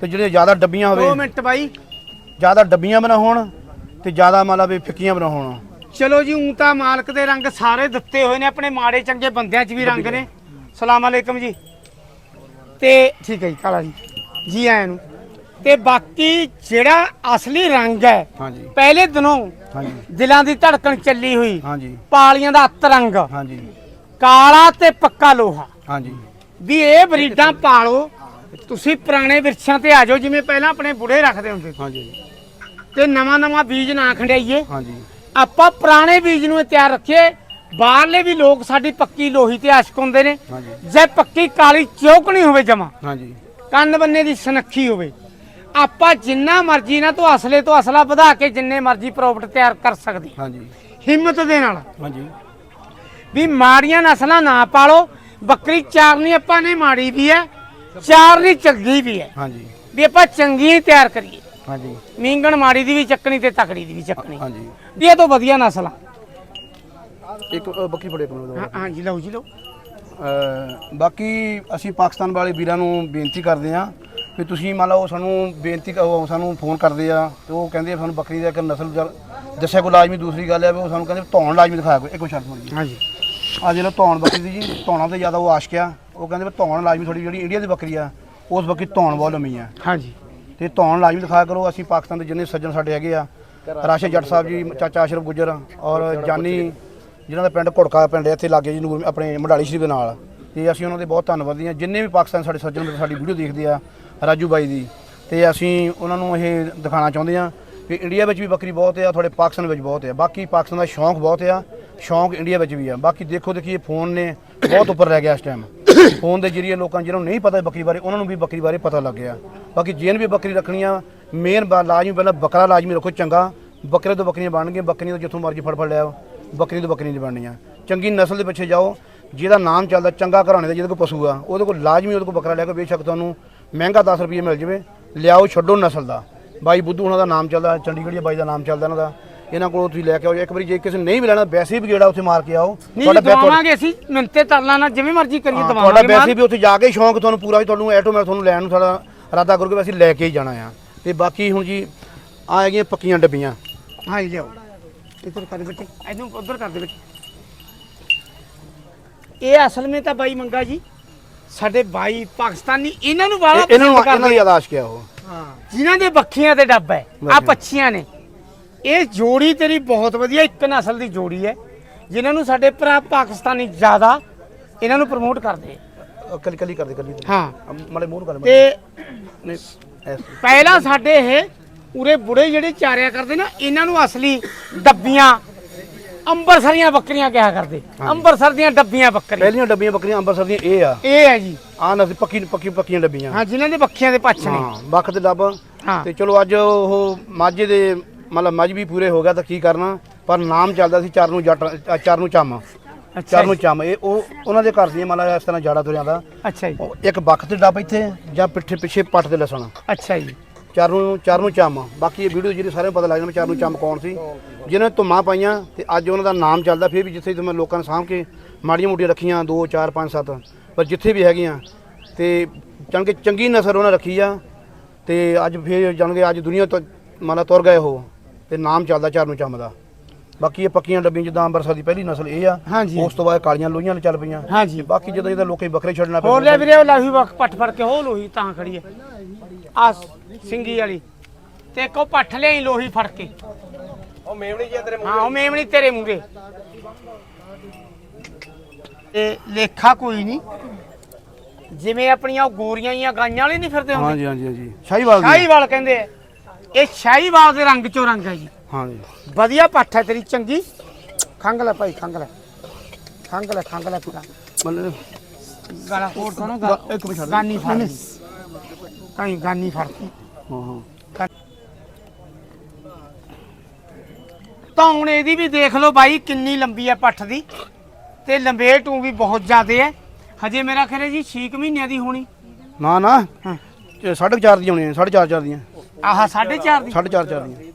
ਤੇ ਜਿਹੜੇ ਜ਼ਿਆਦਾ ਡੱਬੀਆਂ 2 ਹੋਵੇ ਮਿੰਟ ਬਾਈ। ਜ਼ਿਆਦਾ ਡੱਬੀਆਂ ਬਣਾ ਹੋਣ ਤੇ ਜ਼ਿਆਦਾ ਮਤਲਬ ਵੀ ਫਿੱਕੀਆਂ ਬਣਾ ਹੋਣ। ਚਲੋ ਜੀ ਊਂ ਤਾਂ ਮਾਲਕ ਦੇ ਰੰਗ ਸਾਰੇ ਦਿੱਤੇ ਹੋਏ ਨੇ ਆਪਣੇ ਮਾੜੇ ਚੰਗੇ ਬੰਦਿਆਂ 'ਚ ਵੀ ਰੰਗ ਨੇ। ਸਲਾਮ ਅਲੈਕਮ ਜੀ। ਤੇ ਠੀਕ ਹੈ ਜੀ ਕਾਲਾ ਜੀ। ਜੀ ਆਇਆਂ ਨੂੰ। ਤੇ ਬਾਕੀ ਜਿਹੜਾ ਅਸਲੀ ਰੰਗ ਹੈ ਹਾਂਜੀ। ਪਹਿਲੇ ਦਿਨੋਂ ਹਾਂਜੀ। ਦਿਲਾਂ ਦੀ ਧੜਕਣ ਚੱਲੀ ਹੋਈ। ਹਾਂਜੀ। ਪਾਲੀਆਂ ਦਾ ਅੱਤ ਰੰਗ। ਹਾਂਜੀ। ਕਾਲਾ ਤੇ ਪੱਕਾ ਲੋਹਾ। ਹਾਂਜੀ। ਵੀ ਇਹ ਬਰੀਡਾਂ ਪਾਲੋ ਤੁਸੀਂ ਪੁਰਾਣੇ ਵਿਰਛਾਂ ਤੇ ਆ ਜਾਓ ਜਿਵੇਂ ਪਹਿਲਾਂ ਆਪਣੇ ਬੁੜੇ ਰੱਖਦੇ ਹੁੰਦੇ ਸੀ। ਹਾਂਜੀ। ਤੇ ਨਵਾਂ ਨਵਾਂ ਬੀਜ ਨਾ ਖੰਡਾਈਏ। ਹਾਂਜੀ। ਆਪਾਂ ਪੁਰਾਣੇ ਬੀਜ ਨੂੰ ਤਿਆਰ ਰੱਖੀਏ। ਬਾਹਰਲੇ ਵੀ ਲੋਕ ਸਾਡੀ ਪੱਕੀ ਲੋਹੀ ਤੇ ਆਸ਼ਕ ਹੁੰਦੇ ਨੇ। ਹਾਂਜੀ। ਜੇ ਪੱਕੀ ਕਾਲੀ ਚੌਕਣੀ ਹੋਵੇ ਜਮਾ ਹਾਂਜੀ। ਕੰਨ ਬੰਨੇ ਦੀ ਸੁਨੱਖੀ ਹੋਵੇ। ਆਪਾਂ ਜਿੰਨਾ ਮਰਜ਼ੀ ਨਾ ਤੋਂ ਅਸਲੇ ਤੋਂ ਅਸਲਾ ਵਧਾ ਕੇ ਜਿੰਨੇ ਮਰਜ਼ੀ ਪ੍ਰੋਫਿਟ ਤਿਆਰ ਕਰ ਸਕਦੇ ਹਾਂ। ਹਾਂਜੀ। ਹਿੰਮਤ ਦੇ ਨਾਲ। ਹਾਂਜੀ। ਵੀ ਮਾੜੀਆਂ ਨਸਲਾਂ ਨਾ ਪਾਲੋ। ਬੱਕਰੀ ਚਾਰਨੀ ਆਪਾਂ ਨੇ ਮਾੜੀ ਵੀ ਹੈ ਚਾਰਨੀ ਚੰਗੀ ਵੀ ਹੈ। ਹਾਂਜੀ। ਵੀ ਆਪਾਂ ਚੰਗੀ ਹੀ ਤਿਆਰ ਕਰੀਏ। ਹਾਂਜੀ। ਮੀਂਗਣ ਮਾੜੀ ਦੀ ਵੀ ਚੱਕਣੀ ਤੇ ਤਕੜੀ ਦੀ ਵੀ ਚੱਕਣੀ। ਹਾਂਜੀ। ਵੀ ਇਹ ਤੋਂ ਵਧੀਆ ਨਸਲਾਂ। ਇੱਕ ਅ, ਬੱਕਰੀ ਫੜੇ ਕੋਲ ਹਾਂ ਹਾਂਜੀ ਲਓ ਜੀ ਲਓ। ਅ, ਬਾਕੀ ਅਸੀਂ ਪਾਕਿਸਤਾਨ ਵਾਲੇ ਵੀਰਾਂ ਨੂੰ ਬੇਨਤੀ ਕਰਦੇ ਹਾਂ ਵੀ ਤੁਸੀਂ ਮੰਨ ਲਓ ਸਾਨੂੰ ਬੇਨਤੀ ਕ- ਉਹ ਸਾਨੂੰ ਫੋਨ ਕਰਦੇ ਆ ਤੇ ਉਹ ਕਹਿੰਦੇ ਆ ਸਾਨੂੰ ਬੱਕਰੀ ਦਾ ਇੱਕ ਨਸਲ ਦੱਸਿਆ ਕੋਈ ਲਾਜ਼ਮੀ ਦੂਸਰੀ ਗੱਲ ਹੈ ਵੀ ਉਹ ਸਾਨੂੰ ਕਹਿੰਦੇ ਧੌਣ ਲਾਜ਼ਮੀ ਦਿਖਾਇਆ ਕੋਈ ਇੱਕ ਛੱਡ ਜੀ ਹਾਂਜੀ। ਆ ਜਿਹੜਾ ਧੌਣ ਬੱਕਰੀ ਦੀ ਜੀ ਧੌਣਾ ਤੇ ਜ਼ਿਆਦਾ ਉਹ ਆਸ਼ਕ ਆ। ਉਹ ਕਹਿੰਦੇ ਵੀ ਧੌਣ ਲਾਜ਼ਮੀ ਥੋੜੀ ਜਿਹੜੀ ਇੰਡੀਆ ਦੀ ਬੱਕਰੀ ਆ ਉਸ ਬੱਕਰੀ ਧੌਣ ਬਹੁਤ ਲੰਮੀ ਆ। ਹਾਂਜੀ। ਤੇ ਧੌਣ ਲਾਜ਼ਮੀ ਦਿਖਾਇਆ ਕਰੋ ਅਸੀਂ ਪਾਕਿਸਤਾਨ ਦੇ ਜਿੰਨੇ ਸੱਜਣ ਸਾਡੇ ਹੈਗੇ ਆ ਰਾਸ਼ਦ ਜੱਟ ਸਾਹਿਬ ਜੀ ਚਾਚਾ ਅਸ਼ਰਫ ਗੁੱਜਰ ਔਰ ਜਾਨੀ ਜਿਨ੍ਹਾਂ ਦਾ ਪਿੰਡ ਘੁੜਕਾ ਪਿੰਡ ਇੱਥੇ ਲਾਗੇ ਜੀ ਨੂਰ ਆਪਣੇ ਮਡਾਲੀ ਸ਼ਰੀਫ ਦੇ ਨਾਲ। ਤੇ ਅਸੀਂ ਉਹਨਾਂ ਦੇ ਬਹੁਤ ਧੰਨਵਾਦੀ ਹਾਂ ਜਿੰਨੇ ਵੀ ਪਾਕਿਸਤਾਨ ਸਾਡੇ ਸੱਜਣ ਸਾਡੀ ਵੀਡੀਓ ਦੇਖਦੇ ਆ ਰਾਜੂ ਬਾਈ ਦੀ ਤੇ ਅਸੀਂ ਉਹਨਾਂ ਨੂੰ ਇਹ ਦਿਖਾਉਣਾ ਚਾਹੁੰਦੇ ਆ ਕਿ ਇੰਡੀਆ ਵਿੱਚ ਵੀ ਬੱਕਰੀ ਬਹੁਤ ਆ ਤੁਹਾਡੇ ਪਾਕਿਸਤਾਨ ਵਿੱਚ ਬਹੁਤ ਆ। ਬਾਕੀ ਪਾਕਿਸਤਾਨ ਦਾ ਸ਼ੌਂਕ ਬਹੁਤ ਆ ਸ਼ੌਂਕ ਇੰਡੀਆ ਵਿੱਚ ਵੀ ਆ। ਬਾਕੀ ਦੇਖੋ ਦੇਖੀ ਇਹ ਫੋਨ ਨੇ ਬਹੁਤ ਉੱਪਰ ਲੈ ਗਿਆ ਇਸ ਟਾਈਮ [coughs] ਫੋਨ ਦੇ ਜਰੀਏ ਲੋਕਾਂ ਜਿਹਨਾਂ ਨੂੰ ਨਹੀਂ ਪਤਾ ਬੱਕਰੀ ਬਾਰੇ ਉਹਨਾਂ ਨੂੰ ਵੀ ਬੱਕਰੀ ਬਾਰੇ ਪਤਾ ਲੱਗ ਗਿਆ। ਬਾਕੀ ਜਿਹਨ ਵੀ ਬੱਕਰੀ ਰੱਖਣੀ ਆ ਮੇਨ ਲਾਜ਼ਮੀ ਪਹਿਲਾਂ ਬੱਕਰਾ ਲਾਜ਼ਮੀ ਰੱਖੋ ਚੰਗਾ। ਬੱਕਰੇ ਤੋਂ ਬੱਕਰੀਆਂ ਬਣਨਗੀਆਂ ਬੱਕਰੀਆਂ ਤੋਂ ਜਿੱਥੋਂ ਮਰਜ਼ੀ ਫੜ ਫੜ ਲਿਆਓ ਬੱਕਰੀ ਤੋਂ ਬੱਕਰੀਆਂ ਨਹੀਂ ਬਣਨੀਆਂ। ਚੰਗੀ ਨਸਲ ਦੇ ਪਿੱਛੇ ਜਾਓ। ਜਿਹਦਾ ਨਾਮ ਚੱਲਦਾ ਚੰਗਾ ਘਰਾਣੇ ਦਾ ਜਿਹਦੇ ਕੋਲ ਪਸ਼ੂ ਆ ਉਹਦੇ ਕੋਲ ਲਾਜ਼ਮੀ ਉਹਦੇ ਕੋਲ ਬੱਕਰਾ ਲੈ ਕੇ ਬੇਸ਼ੱਕ ਤੁਹਾਨੂੰ ਮਹਿੰਗਾ 10 ਰੁਪਏ ਮਿਲ ਜਾਵੇ। ਲਿਆਓ ਛੱਡੋ ਨਸਲ ਦਾ। ਬਾਈ ਬੁੱਧੂ ਉਹਨਾਂ ਦਾ ਨਾਮ ਚੱਲਦਾ ਚੰਡੀਗੜ੍ਹ ਬਾਈ ਦਾ ਨਾਮ ਚੱਲਦਾ ਇਹਨਾਂ ਦਾ। ਇਹਨਾਂ ਕੋਲੋਂ ਤੁਸੀਂ ਲੈ ਕੇ ਆਓ। ਇੱਕ ਵਾਰੀ ਜੇ ਕਿਸੇ ਨੇ ਨਹੀਂ ਵੀ ਲੈਣਾ ਵੈਸੇ ਵੀ ਗੇੜਾ ਉੱਥੇ ਮਾਰ ਕੇ ਆਓ। ਨਹੀਂ ਤੁਹਾਡਾ ਬੈ- ਦਵਾਵਾਂਗੇ ਅਸੀਂ ਮਿੰਤੇ ਤਰਲਾਂ ਨਾਲ ਜਿਵੇਂ ਮਰਜ਼ੀ ਕਰੀਏ ਹਾਂ, ਤੁਹਾਡਾ ਦਵਾਵਾਂਗੇ ਵੈਸੇ ਵੀ ਉੱਥੇ ਜਾ ਕੇ ਸ਼ੌਂਕ ਤੁਹਾਨੂੰ ਪੂਰਾ ਵੀ ਤੁਹਾਨੂੰ ਐਟੋ ਮੈਂ ਤੁਹਾਨੂੰ ਲੈਣ ਨੂੰ ਸਾਡਾ ਇਰਾਦਾ ਕਰੋਗੇ ਵੀ ਅਸੀਂ ਲੈ ਕੇ ਹੀ ਜਾਣਾ ਆ। ਤੇ ਬਾਕੀ ਹੁਣ ਜੀ ਆ ਹੈਗੀਆਂ ਪੱਕੀਆਂ ਡੱਬੀਆਂ। ਹਾਂ ਜੀ ਲਿਆਓ। ਇੱਧਰ ਕਰ ਬੱਚੇ। ਇਹਨੂੰ ਉਧਰ ਕਰ ਦੇ ਬੱਚੇ। ਇਹ ਅਸਲ ਵਿੱਚ ਤਾਂ ਬਾਈ ਮੰਗਾ ਜੀ ਸਾਡੇ ਬਾਈ ਪਾਕਿਸਤਾਨੀ ਇਹਨਾਂ ਨੂੰ ਵਾਲਾ ਇਹ- ਇਹਨਾਂ ਨੂੰ ਪਸੰਦ ਇਹਨਾਂ ਦੀ ਕਿਆ ਉਹ? ਹਾਂ। ਜਿਨ੍ਹਾਂ ਦੇ ਬੱਖੀਆਂ ਤੇ ਡੱਬ ਹੈ ਆ ਬੱਖੀਆਂ। ਪੱਛੀਆਂ ਨੇ। ਇਹ ਜੋੜੀ ਤੇਰੀ ਬਹੁਤ ਵਧੀਆ ਇੱਕ ਨਸਲ ਦੀ ਜੋੜੀ ਹੈ। ਜਿਨ੍ਹਾਂ ਨੂੰ ਸਾਡੇ ਭਰਾ ਪਾਕਿਸਤਾਨੀ ਜ਼ਿਆਦਾ ਇਹਨਾਂ ਨੂੰ ਪ੍ਰਮੋਟ ਕਰਦੇ ਆ। ਕੱਲੀ ਕੱਲੀ ਕਰਦੇ ਕੱਲੀ ਹਾਂ। ਮਲੇ ਮੂੰਹ ਨੂੰ ਕਰ ਤੇ ਪਹਿਲਾਂ ਸਾਡੇ ਇਹ ਉਰੇ ਬੁੜੇ ਜਿਹੜੇ ਚਾਰਿਆ ਕਰਦੇ ਨਾ ਇਹਨਾਂ ਨੂੰ ਅਸਲੀ ਡੱਬੀਆਂ ਅੰਬਰਸਰੀਆਂ ਬੱਕਰੀਆਂ ਕਿਹਾ ਕਰਦੇ। ਅੰਬਰਸਰ ਦੀਆਂ ਡੱਬੀਆਂ ਬੱਕਰੀਆਂ। ਪਹਿਲੀਆਂ ਡੱਬੀਆਂ ਬੱਕਰੀਆਂ ਅੰਬਰਸਰ ਦੀਆਂ ਇਹ ਆ। ਇਹ ਹੈ ਜੀ। ਆਹ ਨਾ ਪੱਕੀ ਪੱਕੀ ਪੱਕੀਆਂ ਡੱਬੀਆਂ। ਹਾਂ ਜਿਨ੍ਹਾਂ ਦੇ ਬੱਖੀਆਂ ਦੇ ਪੱਛ ਨੇ। ਹਾਂ ਬੱਖ ਤੇ ਡੱਬ ਹਾਂ। ਤੇ ਚਲੋ ਅੱਜ ਉਹ ਮਾਝੇ ਦੇ ਮਤਲਬ ਮੱਝ ਵੀ ਪੂਰੇ ਹੋ ਗਿਆ ਤਾਂ ਕੀ ਕਰਨਾ? ਪਰ ਨਾਮ ਚੱਲਦਾ ਸੀ ਚਰ ਨੂੰ ਜੱਟ ਅ, ਚਰ ਨੂੰ ਚੰਮ। ਅੱਛਾ ਚਰ ਨੂੰ ਜੀ, ਚੰਮ ਇਹ ਉਹ ਉਹਨਾਂ ਦੇ ਘਰ ਦੀਆਂ ਮਤਲਬ ਇਸ ਤਰ੍ਹਾਂ ਜਾੜਾ ਤੁਰਿਆਂ ਦਾ। ਅੱਛਾ ਜੀ। ਉਹ ਇੱਕ ਬੱਖ ਤੇ ਡੱਬ ਇੱਥੇ ਜਾਂ ਪਿੱਠੇ ਪਿੱਛੇ ਪੱਟ ਤੇ ਲਸਣ। ਅੱਛਾ ਜੀ। ਚਾਰ ਨੂੰ ਚਾਰ ਨੂੰ ਚੰਮ। ਬਾਕੀ ਇਹ ਵੀਡੀਓ ਜਿਹੜੀ ਸਾਰਿਆਂ ਨੂੰ ਪਤਾ ਲੱਗ ਜਾਣਾ ਚਾਰ ਨੂੰ ਚੰਮ ਕੌਣ ਸੀ। ਜਿਨ੍ਹਾਂ ਨੇ ਧੁੰਮਾਂ ਪਾਈਆਂ ਤੇ ਅੱਜ ਉਹਨਾਂ ਦਾ ਨਾਮ ਚੱਲਦਾ ਫਿਰ ਵੀ ਜਿੱਥੇ ਜਿਵੇਂ ਲੋਕਾਂ ਨੇ ਸਾਂਭ ਕੇ ਮਾੜੀਆਂ ਮੋਟੀਆਂ ਰੱਖੀਆਂ 2 4 5 7 ਪਰ ਜਿੱਥੇ ਵੀ ਹੈਗੀਆਂ ਤੇ ਜਾਣ ਕੇ ਚੰਗੀ ਨਸਲ ਉਹਨਾਂ ਰੱਖੀ ਆ। ਤੇ ਅੱਜ ਫਿਰ ਜਾਣ ਕੇ ਅੱਜ ਦੁਨੀਆ ਤੋਂ ਮਾਲਾ ਤੁਰ ਗਏ ਉਹ। ਤੇ ਨਾਮ ਚੱਲਦਾ ਚਾਰ ਨੂੰ ਚੰਮ ਦਾ ਬਾਕੀ ਇਹ ਪੱਕੀਆਂ ਡੱਬੀਆਂ ਜਿੱਦਾਂ ਅੰਮ੍ਰਿਤਸਰ ਦੀ ਪਹਿਲੀ ਨਸਲ ਇਹ ਆ ਹਾਂਜੀ। ਉਸ ਤੋਂ ਬਾਅਦ ਕਾਲੀਆਂ ਲੋਹੀਆਂ ਚੱਲ ਪਈਆਂ। ਹਾਂਜੀ। ਬਾਕੀ ਜਦੋਂ ਜਦੋਂ ਲੋਕੀ ਬੱਕਰੇ ਛੱਡਣਾ ਹੋਰ ਲੈ ਵੀਰੇ ਉਹ ਲਾਹੀ ਵਕ ਪੱਟ ਫੜ ਕੇ ਹੋ ਲੋਹੀ ਤਾਂ ਖੜੀ ਹੈ ਆ ਸਿੰਗੀ ਵਾਲੀ। ਤੇ ਕੋ ਪੱਠ ਲਿਆਈ ਲੋਹੀ ਫੜ ਕੇ। ਉਹ ਮੇਵਣੀ ਜੀ ਤੇਰੇ ਹਾਂ ਉਹ ਮੇਮਣੀ ਤੇਰੇ ਮੂਰੇ ਤੇ ਲੇਖਾ ਕੋਈ ਨਹੀਂ। ਜਿਵੇਂ ਆਪਣੀਆਂ ਉਹ ਗੋਰੀਆਂ ਜਾਂ ਗਾਈਆਂ ਵਾਲੇ ਨਹੀਂ ਫਿਰਦੇ ਹੁੰਦੇ? ਹਾਂਜੀ ਹਾਂਜੀ ਹਾਂਜੀ। ਸ਼ਾਹੀਵਾਲ ਦੀ ਸ਼ਾਹੀਵਾਲ ਕਹਿੰਦੇ ਆ। ਇਹ ਸ਼ਾਹੀਵਾਲ ਦੇ ਰੰਗ ਚੋਂ ਰੰਗ ਹੈ ਜੀ। ਹਾਂਜੀ। ਵਧੀਆ ਪੱਠ ਹੈ ਤੇਰੀ ਚੰਗੀ। ਖੰਗ ਲੈ ਭਾਈ ਖੰਗ ਲੈ। ਖੰਗ ਲੈ ਖੰਗ ਲੈ ਪੂਰਾ। ਮਤਲਬ ਗਾਲਾ ਹੋਰ ਸੁਣੋ ਗਾ- ਇੱਕ ਮਿੰਟ। ਛੱਡ। ਗਾਨੀ ਫੜ। ਕਹੀਂ ਗਾਨੀ ਫੜਤੀ ਹਾਂ ਹਾਂ। ਤਾਂ ਹੁਣ ਇਹਦੀ ਵੀ ਦੇਖ ਲਓ ਬਾਈ ਕਿੰਨੀ ਲੰਬੀ ਹੈ ਪੱਠ ਦੀ। ਤੇ ਲੰਬੇ ਟੂ ਵੀ ਬਹੁਤ ਜ਼ਿਆਦੇ ਹੈ। ਹਜੇ ਮੇਰਾ ਖਰੇ ਜੀ 6 ਮਹੀਨਿਆਂ ਦੀ ਹੋਣੀ। ਨਾ ਨਾ। ਹਾਂ। ਇਹ ਸਾਢੇ ਕੁ ਚਾਰ ਦੀਆਂ ਹੋਣੀਆਂ ਸਾਢੇ ਚਾਰ ਚਾਰ ਦੀਆਂ। ਆਹ 4.5 ਦੀ। ਸਾਢੇ ਚਾਰ ਚਾਰ ਦੀਆਂ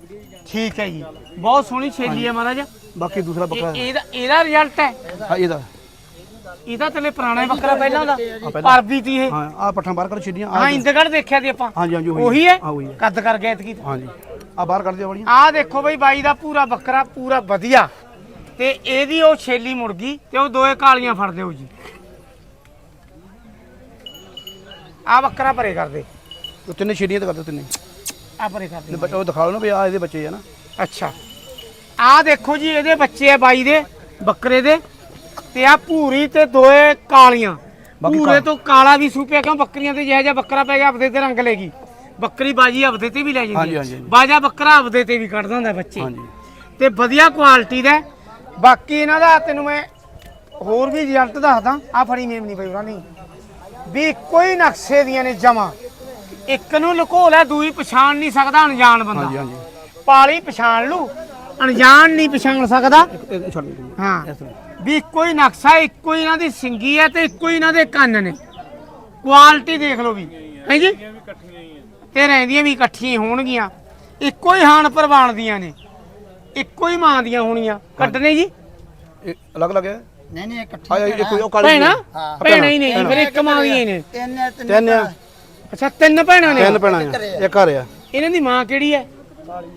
ਠੀਕ ਹੈ ਜੀ। ਬਹੁਤ ਸੋਹਣੀ ਛੇਲੀ ਹੈ ਮਹਾਰਾਜ। ਬਾਕੀ ਦੂਸਰਾ ਬੱਕਰਾ ਇਹ- ਇਹਦਾ ਇਹਦਾ ਰਿਜ਼ਲਟ ਹੈ। ਹਾਂ ਇਹਦਾ। ਇਹਦਾ ਤੇਲੇ ਪੁਰਾਣਾ ਬੱਕਰਾ ਪਹਿਲਾਂ ਦਾ। ਪਹਿਲਾਂ। ਪਰ ਵੀ ਤੀ ਇਹ। ਹਾਂ ਆ ਪੱਠਾਂ ਬਾਹਰ ਕੱਢ ਛੱਡੀਆਂ ਹਾਂ ਇੰਦਗੜ ਦੇਖਿਆ ਦੀ ਆਪਾਂ। ਹਾਂਜੀ ਹਾਂਜੀ ਉਹੀ ਹੈ। ਹਾਂ? ਉਹੀ ਹੈ। ਕੱਦ ਕਰ ਗਿਆ ਇਤਕੀ ਹਾਂਜੀ। ਆ ਬਾਹਰ ਕੱਢ ਦਿਓ ਵਾਲੀਆਂ। ਆਹ ਦੇਖੋ ਬਈ ਬਾਈ ਦਾ ਪੂਰਾ ਬੱਕਰਾ ਪੂਰਾ ਵਧੀਆ। ਤੇ ਇਹਦੀ ਉਹ ਛੇਲੀ ਮੁੜ ਗਈ ਤੇ ਉਹ ਦੋਏ ਕਾਲੀਆਂ ਫੜ ਦਿਓ ਜੀ। ਆ ਬੱਕਰਾ ਭਰੇ ਕਰ ਦੇ। ਉਹ ਤਿੰਨੇ ਛੱਡੀਆਂ ਤੇ ਕਰ ਦਿਓ ਤਿੰਨੇ। ਆ ਭਰੇ ਕਰ ਤੇ ਦੇ ਬੱਚਾ ਉਹ ਦਿਖਾ ਲਓ ਨਾ ਵੀ ਆ ਇਹਦੇ ਬੱਚੇ ਆ ਨਾ। ਅੱਛਾ। ਆ ਦੇਖੋ ਜੀ ਇਹਦੇ ਬੱਚੇ ਆ ਬਾਈ ਦੇ ਬੱਕਰੇ ਦੇ ਤੇ ਆ ਭੂਰੀ ਤੇ ਦੋਏ ਕਾਲੀਆਂ। ਬਾਕੀ ਭੂਰੇ ਕਾ- ਤੋਂ ਕਾਲਾ ਵੀ ਸੂਪਿਆ ਕਿਉਂ ਬੱਕਰੀਆਂ ਤੇ ਜਿਹੜਾ ਜਿਹਾ ਬੱਕਰਾ ਪੈ ਗਿਆ ਹਫਦੇ ਤੇ ਰੰਗ ਲੈਗੀ ਬੱਕਰੀ ਬਾਜੀ ਹਫਦੇ ਤੇ ਵੀ ਲੈ ਹਾਂਜੀ, ਜਾਂਦੀ ਹਾਂਜੀ, ਹੈ ਹਾਂਜੀ। ਬਾਜਾ ਬੱਕਰਾ ਹਫਦੇ ਤੇ ਵੀ ਕੱਢ ਦਿੰਦਾ ਬੱਚੇ। ਹਾਂਜੀ। ਤੇ ਵਧੀਆ ਕੁਆਲਿਟੀ ਦਾ ਹੈ। ਬਾਕੀ ਇਹਨਾਂ ਦਾ ਤੈਨੂੰ ਮੈਂ ਹੋਰ ਵੀ ਰਿਜ਼ਲਟ ਦੱਸਦਾ। ਆ ਫੜੀ ਮੇਮਨੀ ਬਈ ਉਹਨਾਂ ਨਹੀਂ। ਵੀ ਕੋਈ ਨਕਸ਼ੇ ਦੀਆਂ ਨੇ ਜਮਾ। ਇੱਕ ਨੂੰ ਲੁਕੋ ਲੈ ਦੂਈ ਪਛਾਣ ਨਹੀਂ ਸਕਦਾ ਅਣਜਾਣ ਬੰਦਾ। ਹਾਂਜੀ ਹਾਂਜੀ। ਪਾਲੀ ਪਛਾਣ ਲੂ ਅਣਜਾਣ ਨਹੀਂ ਪਛਾਣ ਸਕਦਾ। ਇਹ- ਇਹ ਛੱਡ ਦਿਓ। ਹਾਂ। ਇਸ ਤਰ੍ਹਾਂ। ਵੀ ਇੱਕੋ ਹੀ ਨਕਸ਼ਾ ਇੱਕੋ ਹੀ ਇਹਨਾਂ ਦੀ ਸਿੰਗੀ ਹੈ ਤੇ ਇੱਕੋ ਹੀ ਇਹਨਾਂ ਦੇ ਕੰਨ ਨੇ। ਕੁਆਲਿਟੀ ਦੇਖ ਲਓ ਵੀ। ਹੈ ਜੀ? ਤੇ ਰਹਿੰਦੀਆਂ ਵੀ ਇਕੱਠੀਆਂ ਹੀ ਹੋਣਗੀਆਂ। ਇੱਕੋ ਹੀ ਹਾਨ ਪ੍ਰਵਾਨ ਦੀਆਂ ਨੇ। ਇੱਕੋ ਹੀ ਮਾਂ ਦੀਆਂ ਹੋਣੀਆਂ। ਕੱਢਨੇ ਜੀ। ਇਹ ਅਲੱਗ ਅਲੱਗ ਹੈ? ਨਹੀਂ ਨਹੀਂ ਇਕੱਠੇ ਆ ਇਹ ਕੋਈ ਉਹ ਕਾਲੀ ਭੈਣਾ? ਹਾਂ। ਭੈਣਾ ਹੀ ਨਹੀਂ ਫਿਰ ਇੱਕ ਮਾਂ ਦੀਆਂ ਹੀ ਨੇ ਤਿੰਨ ਤਿੰਨ ਅੱਛਾ ਤਿੰਨ ਭੈਣਾਂ ਨੇ ਤਿੰਨ ਭੈਣਾਂ ਆ ਇੱਕ ਘਰ ਆ। ਇਹਨਾਂ ਦੀ ਮਾਂ ਕਿਹੜੀ ਹੈ?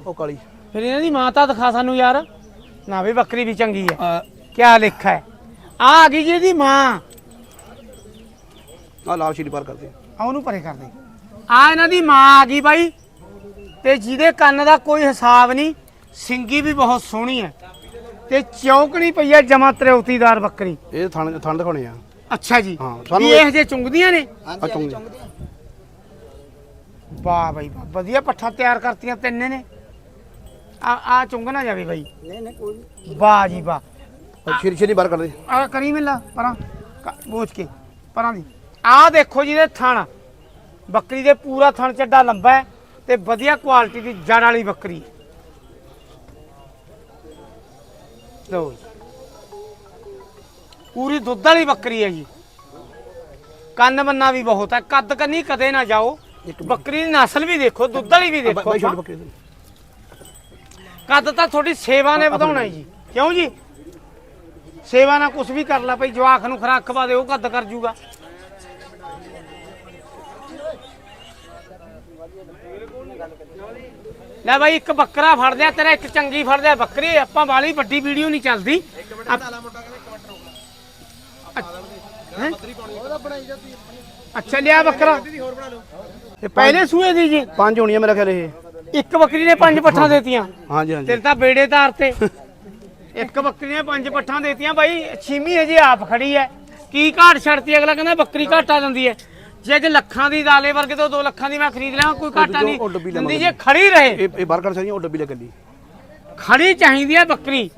ਉਹ ਕਾਲੀ। ਫਿਰ ਇਹਨਾਂ ਦੀ ਮਾਂ ਤਾਂ ਦਿਖਾ ਸਾਨੂੰ ਯਾਰ। ਨਾ ਵੀ ਬੱਕਰੀ ਵੀ ਚੰਗੀ ਹੈ। ਆ ਕਿਆ ਲਿਖਾ ਹੈ? ਆ ਆ ਗਈ ਜੀ ਇਹਦੀ ਮਾਂ। ਆ ਲਾਲ ਸ਼ੀਰੀ ਪਾਰ ਕਰਦੇ। ਆ ਉਹਨੂੰ ਪਰੇ ਕਰ ਦੇ। ਆ ਇਹਨਾਂ ਦੀ ਮਾਂ ਆ ਗਈ ਬਾਈ। ਤੇ ਜਿਹਦੇ ਕੰਨ ਦਾ ਕੋਈ ਹਿਸਾਬ ਨਹੀਂ ਸਿੰਗੀ ਵੀ ਬਹੁਤ ਸੋਹਣੀ ਹੈ। ਤੇ ਚੌਕਣੀ ਪਈ ਹੈ ਜਮਾ ਤਰਉਤੀਦਾਰ ਬੱਕਰੀ। ਇਹ ਥਣ ਥਣ ਦਿਖਾਉਣੇ ਆ। ਅੱਛਾ ਜੀ। ਹਾਂ, ਵੀ ਇਹ ਜੇ ਚੁੰਗਦੀਆਂ ਨੇ? ਆ ਚੁੰਗ ਵਾਹ ਬਾਈ ਵਾਹ ਵਧੀਆ ਪੱਠਾ ਤਿਆਰ ਕਰਤੀਆਂ ਤਿੰਨੇ ਨੇ। ਆ ਆ ਚੁੰਗ ਨਾ ਜਾਵੇ ਬਾਈ। ਨਹੀਂ ਨਹੀਂ ਕੋਈ ਨਹੀਂ। ਵਾਹ ਜੀ ਵਾਹ। ਸ਼ੀਰੀ ਸ਼ੀਰੀ ਬਾਹਰ ਕਰਦੇ ਆ ਕਰੀ ਮਿਲਾ ਪਰਾਂ ਬੋਝ ਕੇ ਪਰਾਂ ਦੀ। ਆ ਦੇਖੋ ਜੀ ਦੇ ਥਣ। ਬੱਕਰੀ ਦੇ ਪੂਰਾ ਥਣ ਚੱਡਾ ਲੰਬਾ ਹੈ ਤੇ ਵਧੀਆ ਕੁਆਲਿਟੀ ਦੀ ਜੜ ਵਾਲੀ ਬੱਕਰੀ। ਲਓ। ਪੂਰੀ ਦੁੱਧ ਵਾਲੀ ਬੱਕਰੀ ਹੈ ਜੀ। ਕੰਨ ਬੰਨਾ ਵੀ ਬਹੁਤ ਹੈ। ਕੱਦ ਕੰਨੀ ਕਦੇ ਨਾ ਜਾਓ। ਬੱਕਰੀ ਦੀ ਨਸਲ ਵੀ ਦੇਖੋ ਦੁੱਧ ਵਾਲੀ ਵੀ ਦੇਖੋ ਬਾਈ ਛੋੜ ਆਪਾਂ। ਬੱਕਰੇ ਦੇ। ਕੱਦ ਤਾਂ ਤੁਹਾਡੀ ਸੇਵਾ ਨੇ ਵਧਾਉਣਾ ਜੀ। ਕਿਉਂ ਜੀ? ਸੇਵਾ ਨਾਲ ਕੁਝ ਵੀ ਕਰ ਲੈ ਭਈ ਜਵਾਖ ਨੂੰ ਖਰਾਕ ਖਵਾ ਦੇ ਉਹ ਕੱਦ ਕਰ ਜੂਗਾ। ਲੈ ਬਾਈ ਇੱਕ ਬੱਕਰਾ ਫੜ ਲਿਆ ਤੇਰਾ ਇੱਕ ਚੰਗੀ ਫੜ ਲਿਆ। ਬੱਕਰੀ ਆਪਾਂ ਵਾਲੀ ਵੱਡੀ ਵੀਡੀਓ ਨਹੀਂ ਚੱਲਦੀ? ਅੱਛਾ ਲਿਆ ਬੱਕਰਾ। ਇਹ ਪਹਿਲੇ ਸੂਏ ਦੀ ਜੀ। ਪੰਜ ਹੋਣੀਆਂ ਮੇਰਾ ਖਿਆਲ ਇਹ। ਇੱਕ ਬੱਕਰੀ ਨੇ ਪੰਜ ਪੱਠਾਂ ਦੇਤੀਆਂ। ਹਾਂਜੀ ਹਾਂਜੀ। ਤੇਰੇ ਤਾਂ ਬੇੜੇ ਤਾਰ ਤੇ। [laughs] ਇੱਕ ਬੱਕਰੀ ਨੇ ਪੰਜ ਪੱਠਾਂ ਦੇਤੀਆਂ। ਬਾਈ ਛੀਮੀ ਹਜੇ ਆਪ ਖੜੀ ਐ। ਕੀ ਘਾਟ ਛੱਡਤੀ? ਅਗਲਾ ਕਹਿੰਦਾ ਬੱਕਰੀ ਘਾਟਾ ਦਿੰਦੀ ਐ। ਜੇ ਅੱਜ ਲੱਖਾਂ ਦੀ ਦਾਲੇ ਵਰਗੇ ਤੋਂ 2 ਲੱਖਾਂ ਦੀ ਮੈਂ ਖਰੀਦ ਲਿਆ ਕੋਈ ਘਾਟਾ ਨਹੀਂ। ਉਹ ਡੱਬੀ ਲੈ ਦਿੰਦੀ। ਜੇ ਖੜੀ ਰਹੇ। ਇਹ ਇਹ ਬਾਹਰ ਕੱਢ ਸਕਦੀਆਂ ਉਹ ਡੱਬੀ ਲੈ ਕੱਲੀ ਖੜੀ ਚਾਹੀਦੀ ਐ ਬੱਕਰੀ।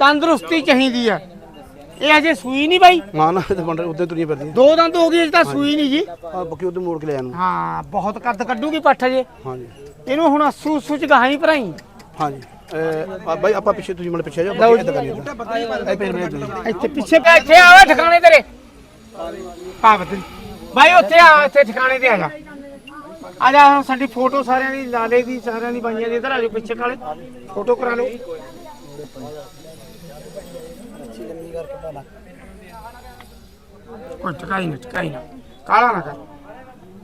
ਤੰਦਰੁਸਤੀ ਚਾਹੀਦੀ ਐ। ਇਹ ਅਜੇ ਸੂਈ ਨਹੀਂ ਬਾਈ। ਨਾ ਨਾ ਇਹ ਤਾਂ ਬੰਦੇ ਉੱਤੇ ਤੁਰੀਆਂ ਫਿਰਦੀਆਂ। ਦੋ ਦੰਦ ਹੋ ਗਈ ਅਜੇ ਤਾਂ ਸੂਈ ਨਹੀਂ ਜੀ। ਆ ਬੱਕੀ ਉੱਤੇ ਮੋੜ ਕੇ ਲੈ ਜਾਨੂੰ ਹਾਂ ਬਹੁਤ ਕੱਦ ਕੱਢੂਗੀ ਪੱਠ ਅਜੇ। ਹਾਂਜੀ। ਇਹਨੂੰ ਹੁਣ ਅਸੂ ਅਸੂ ਚ ਗਾਹਾਂ ਹੀ ਭਰਾਈ। ਹਾਂਜੀ। ਇਹ, ਆ ਬਾਈ ਆਪਾਂ ਪਿੱਛੇ ਤੁਸੀਂ ਮਨ ਪਿੱਛੇ ਜਾਓ ਇੱਦਾਂ ਇਹ ਮੇਰੇ ਇੱਥੇ ਪਿੱਛੇ ਪੈ ਇੱਥੇ ਆ ਓਏ ਠਿਕਾਣੇ ਤੇਰੇ। ਪਾਵਤ ਬਾਈ ਉੱਥੇ ਆ ਇੱਥੇ ਠਿਕਾਣੇ ਤੇ ਆ ਜਾ। ਆ ਜਾ ਹੁਣ ਸਾਡੀ ਫੋਟੋ ਸਾਰਿਆਂ ਦੀ ਲਾਲੇ ਦੀ ਸਾਰਿਆਂ ਦੀ ਬਾਈਆਂ ਦੀ ਇਧਰ ਆ ਜਾਓ ਪਿੱਛੇ ਕਾਲੇ। ਫੋਟੋ ਕਰਾ ਲਓ। ਕੋਈ ਟਕਾਈ ਨਾ ਟਕਾਈ ਨਾ। ਕਾਲਾ ਨਾ ਕਰ।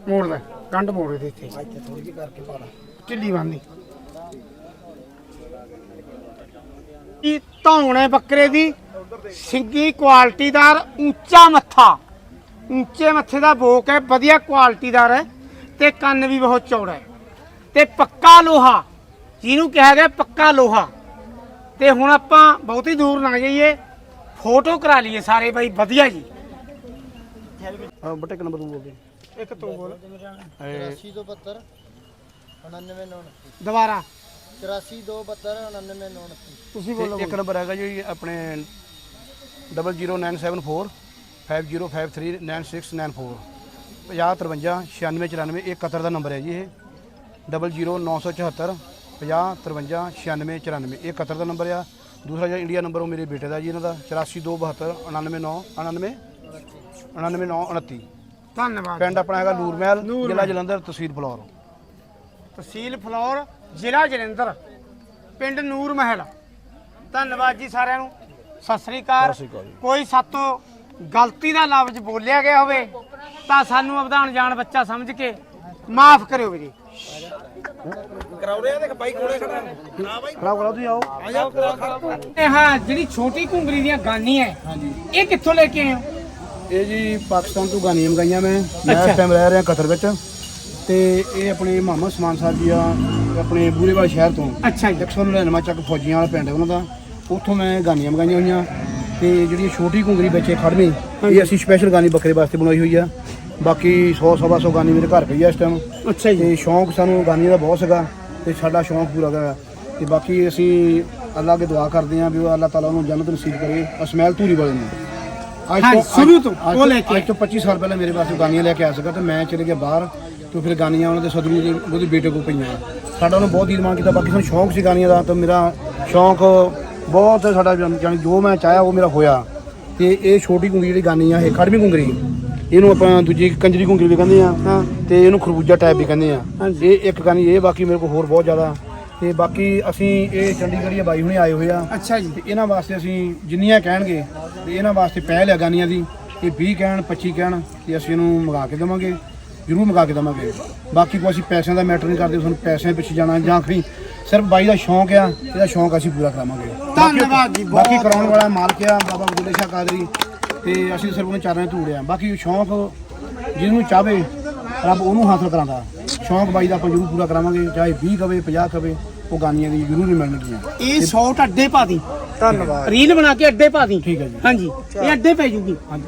ਮੋੜ ਲੈ ਗੰਢ ਮੋੜ ਦੇ ਇੱਥੇ। ਇੱਥੇ ਥੋੜੀ ਜਿਹੀ ਕਰਕੇ ਪਾ ਲਾ। ਢਿੱਲੀ ਬੰਦੀ ਇਹ ਧੌਣੇ ਬੱਕਰੇ ਦੀ? ਸਿੰਗੀ ਕੁਆਲਿਟੀਦਾਰ ਉੱਚਾ ਮੱਥਾ। ਉੱਚੇ ਮੱਥੇ ਦਾ ਬੋਕ ਹੈ ਵਧੀਆ ਕੁਆਲਿਟੀਦਾਰ ਹੈ ਤੇ ਕੰਨ ਵੀ ਬਹੁਤ ਚੌੜਾ ਹੈ। ਤੇ ਪੱਕਾ ਲੋਹਾ ਜਿਹਨੂੰ ਕਿਹਾ ਗਿਆ ਪੱਕਾ ਲੋਹਾ। ਤੇ ਹੁਣ ਆਪਾਂ ਬਹੁਤੀ ਦੂਰ ਨਾ ਜਾਈਏ। ਫੋਟੋ ਕਰਾ ਲਈਏ ਸਾਰੇ ਬਾਈ ਵਧੀਆ ਜੀ। ਹਾਂ ਬਟੇ ਨੰਬਰ ਤੂੰ ਬੋਲਦੇ ਇੱਕ ਤੂੰ ਬੋਲ। 8272 9929 ਦੁਬਾਰਾ। 8422 9929 ਤੁਸੀਂ ਬੋਲੋ ਇੱਕ ਨੰਬਰ ਹੈਗਾ ਜੀ ਆਪਣੇ 00974 50539694 5053 9694 ਇਹ ਕਤਰ ਦਾ ਨੰਬਰ ਹੈ ਜੀ ਇਹ। 00974 5053 9694 ਇਹ ਕਤਰ ਦਾ ਨੰਬਰ ਆ। ਦੂਸਰਾ ਜਿਹੜਾ ਇੰਡੀਆ ਨੰਬਰ ਉਹ ਮੇਰੇ ਬੇਟੇ ਦਾ ਜੀ ਇਹਨਾਂ ਦਾ 8422 999 99 99929 ਧੰਨਵਾਦ। ਪਿੰਡ ਆਪਣਾ ਹੈਗਾ ਨੂਰ ਮਹਿਲ ਨੂਰ ਜ਼ਿਲ੍ਹਾ। ਜਲੰਧਰ ਤਹਿਸੀਲ ਫਲੌਰ। ਤਹਿਸੀਲ ਫਲੌਰ ਜ਼ਿਲ੍ਹਾ ਜਲੰਧਰ ਪਿੰਡ ਨੂਰ ਮਹਿਲ ਧੰਨਵਾਦ ਜੀ ਸਾਰਿਆਂ ਨੂੰ। ਸਤਿ ਸ੍ਰੀ ਅਕਾਲ। ਸਤਿ ਸ੍ਰੀ ਅਕਾਲ ਜੀ। ਕੋਈ ਸਾਤੋਂ ਗਲਤੀ ਦਾ ਲਫ਼ਜ਼ ਬੋਲਿਆ ਗਿਆ ਹੋਵੇ ਤਾਂ ਸਾਨੂੰ ਅਵਧਾਨ ਜਾਣ ਬੱਚਾ ਸਮਝ ਕੇ ਮਾਫ ਕਰਿਓ ਵੀਰੇ। ਕਰਾਉ ਰਿਹਾ ਤੇ ਬਾਈ ਕੋਲੇ ਖੜਾ ਹਾਂ। ਬਾਈ। ਤੁਸੀਂ ਆਓ। ਆ ਇਹ ਹਾਂ ਜਿਹੜੀ ਛੋਟੀ ਘੁੰਗਰੀ ਦੀਆਂ ਗਾਨੀ ਹੈ ਇਹ ਕਿੱਥੋਂ ਲੈ ਕੇ ਆਏ ਹੋ? ਇਹ ਜੀ ਪਾਕਿਸਤਾਨ ਤੋਂ ਗਾਨੀਆਂ ਮੰਗਾਈਆਂ ਮੈਂ। ਮੈਂ। ਇਸ ਟਾਈਮ ਰਹਿ ਰਿਹਾ ਕਤਰ ਵਿੱਚ। ਤੇ ਇਹ ਆਪਣੇ ਮੁਹੰਮਦ ਸਮਾਨ ਸਾਹਿਬ ਜੀ ਆ ਆਪਣੇ ਬੂਰੇਵਾਲ ਸ਼ਹਿਰ ਤੋਂ। ਅੱਛਾ ਜੀ। 199 ਚੱਕ ਫੌਜੀਆਂ ਵਾਲਾ ਪਿੰਡ ਉਹਨਾਂ ਦਾ। ਉੱਥੋਂ ਮੈਂ ਗਾਨੀਆਂ ਮੰਗਾਈਆਂ ਹੋਈਆਂ। ਤੇ ਜਿਹੜੀ ਛੋਟੀ ਘੁੰਗਰੀ ਬੱਚੇ ਖੜਵੀਂ ਇਹ ਅਸੀਂ ਸਪੈਸ਼ਲ ਗਾਨੀ ਬੱਕਰੇ ਵਾਸਤੇ ਬਣਾਈ ਹੋਈ ਆ। ਬਾਕੀ 100 ਸਵਾ ਸੌ ਗਾਨੀ ਮੇਰੇ ਘਰ ਪਈ ਆ ਇਸ ਟਾਈਮ ਅੱਛਾ ਜੀ। ਤੇ ਸ਼ੌਂਕ ਸਾਨੂੰ ਗਾਨੀ ਦਾ ਬਹੁਤ ਸੀਗਾ ਤੇ ਸਾਡਾ ਸ਼ੌਂਕ ਪੂਰਾ ਹੋਇਆ। ਤੇ ਬਾਕੀ ਅਸੀਂ ਅੱਲਾਹ ਅੱਗੇ ਦੁਆ ਕਰਦੇ ਹਾਂ ਵੀ ਉਹ ਅੱਲਾਹ ਤਾਲਾ ਉਹਨੂੰ ਜੰਨਤ ਨਸੀਬ ਕਰੇ। ਅਸਮੈਲ ਧੂਰੀ ਵਾਲੇ ਨੂੰ। ਅੱਜ ਤੋਂ- ਸ਼ੁਰੂ ਤੋਂ ਉਹ ਲੈ ਕੇ ਅੱਜ ਤੋਂ 25 ਸਾਲ ਪਹਿਲਾਂ ਮੇਰੇ ਵਾਸਤੇ ਗਾਨੀਆਂ ਲੈ ਕੇ ਆਇਆ ਸੀਗਾ ਤੇ ਮੈਂ ਚਲੇ ਗਿਆ ਬਾਹਰ ਤੇ ਫਿਰ ਗਾਨੀਆਂ ਉਹਨਾਂ ਦੇ ਸਦਰੂ ਦੇ ਉਹਦੇ ਬੇਟੇ ਕੋਲ ਪਈਆਂ। ਸਾਡਾ ਉਹਨੂੰ ਬਹੁਤ ਈਮਾਨ ਕੀਤਾ ਬਾਕੀ ਸਾਨੂੰ ਸ਼ੌਂਕ ਸੀ ਗਾਨੀਆਂ ਦਾ ਤਾਂ ਮੇਰਾ ਸ਼ੌਂਕ ਬਹੁਤ ਸਾਡਾ ਜਾਨੀ ਜੋ ਮੈਂ ਚਾਹਿਆ ਉਹ ਮੇਰਾ ਹੋਇਆ। ਤੇ ਇਹ ਛੋਟੀ ਗੁੰਗਰੀ ਜਿਹੜੀ ਗਾਨੀ ਆ ਇਹ ਖੜਵੀਂ ਗੁੰਗਰੀ ਇਹਨੂੰ ਆਪਾਂ ਦੂਜੀ ਕੰਜਰੀ ਗੁੰਗਰੀ ਵੀ ਕਹਿੰਦੇ ਆ ਤੇ ਇਹਨੂੰ ਖਰਬੂਜਾ ਟਾਈਪ ਵੀ ਕਹਿੰਦੇ ਆ। ਇਹ ਇੱਕ ਗਾਨੀ ਇਹ ਬਾਕੀ ਮੇਰੇ ਕੋਲ ਹੋਰ ਬਹੁਤ ਜ਼ਿਆਦਾ। ਤੇ ਬਾਕੀ ਅਸੀਂ ਇਹ ਚੰਡੀਗੜ੍ਹ ਬਾਈ ਹੁਣੇ ਆਏ ਹੋਏ ਆ। ਅੱਛਾ ਜੀ। ਤੇ ਇਹਨਾਂ ਵਾਸਤੇ ਅਸੀਂ ਜਿੰਨੀਆਂ ਕਹਿਣਗੇ ਤੇ ਇਹਨਾਂ ਵਾਸਤੇ ਪਹਿਲ ਹੈ ਗਾਨੀਆਂ ਦੀ ਇਹ 20 ਕਹਿਣ 25 ਕਹਿਣ ਤੇ ਅਸੀਂ ਇਹਨੂੰ ਮੰਗਾ ਕੇ ਦੇਵਾਂਗੇ ਜ਼ਰੂਰ ਮੰਗਾ ਕੇ ਦੇਵਾਂਗੇ। ਬਾਕੀ ਕੋਈ ਅਸੀਂ ਪੈਸਿਆਂ ਦਾ ਮੈਟਰ ਨਹੀਂ ਕਰਦੇ ਸਾਨੂੰ ਪੈਸਿਆਂ ਪਿੱਛੇ ਜਾਣਾ ਜਾਂ ਖਰੀ ਸਿਰਫ ਬਾਈ ਦਾ ਸ਼ੌਂਕ ਆ ਇਹਦਾ ਸ਼ੌਂਕ ਅਸੀਂ ਪੂਰਾ ਕਰਾਵਾਂਗੇ। ਧੰਨਵਾਦ ਜੀ, ਬਹੁਤ ਬਾਕੀ ਕਰਾਉਣ ਵਾਲਾ ਮਾਲਕ ਆ ਬਾਬਾ ਬੁੱਲੇ ਸ਼ਾਹ ਕਾਦਰੀ। ਤੇ ਅਸੀਂ ਸਿਰਫ ਉਹਨੂੰ ਚਾਰਾਂ ਧੂੜਿਆ ਬਾਕੀ ਸ਼ੌਂਕ ਜਿਹਨੂੰ ਚਾਹਵੇ ਰੱਬ ਉਹਨੂੰ ਹਾਸਲ ਕਰਾਂਦਾ ਸ਼ੌਂਕ ਬਾਈ ਦਾ ਆਪਾਂ ਜ਼ਰੂਰ ਪੂਰਾ ਕਰਾਵਾਂਗੇ ਚਾਹੇ 20 ਕਵੇ 50 ਕਵੇ ਉਹ ਗਾਨੀਆਂ ਦੀ ਜ਼ਰੂਰ ਹੀ ਮਿਲਣਗੀਆਂ। ਇਹ ਸ਼ਾਟ ਅੱਡੇ ਪਾ ਦੀ। ਧੰਨਵਾਦ। ਰੀਲ ਬਣਾ ਕੇ ਅੱਡੇ ਪਾ ਦੀ। ਠੀਕ ਹੈ ਜੀ। ਹਾਂਜੀ ਇਹ ਅੱਡੇ ਪੈ ਜੂਗੀ। ਹਾਂਜੀ।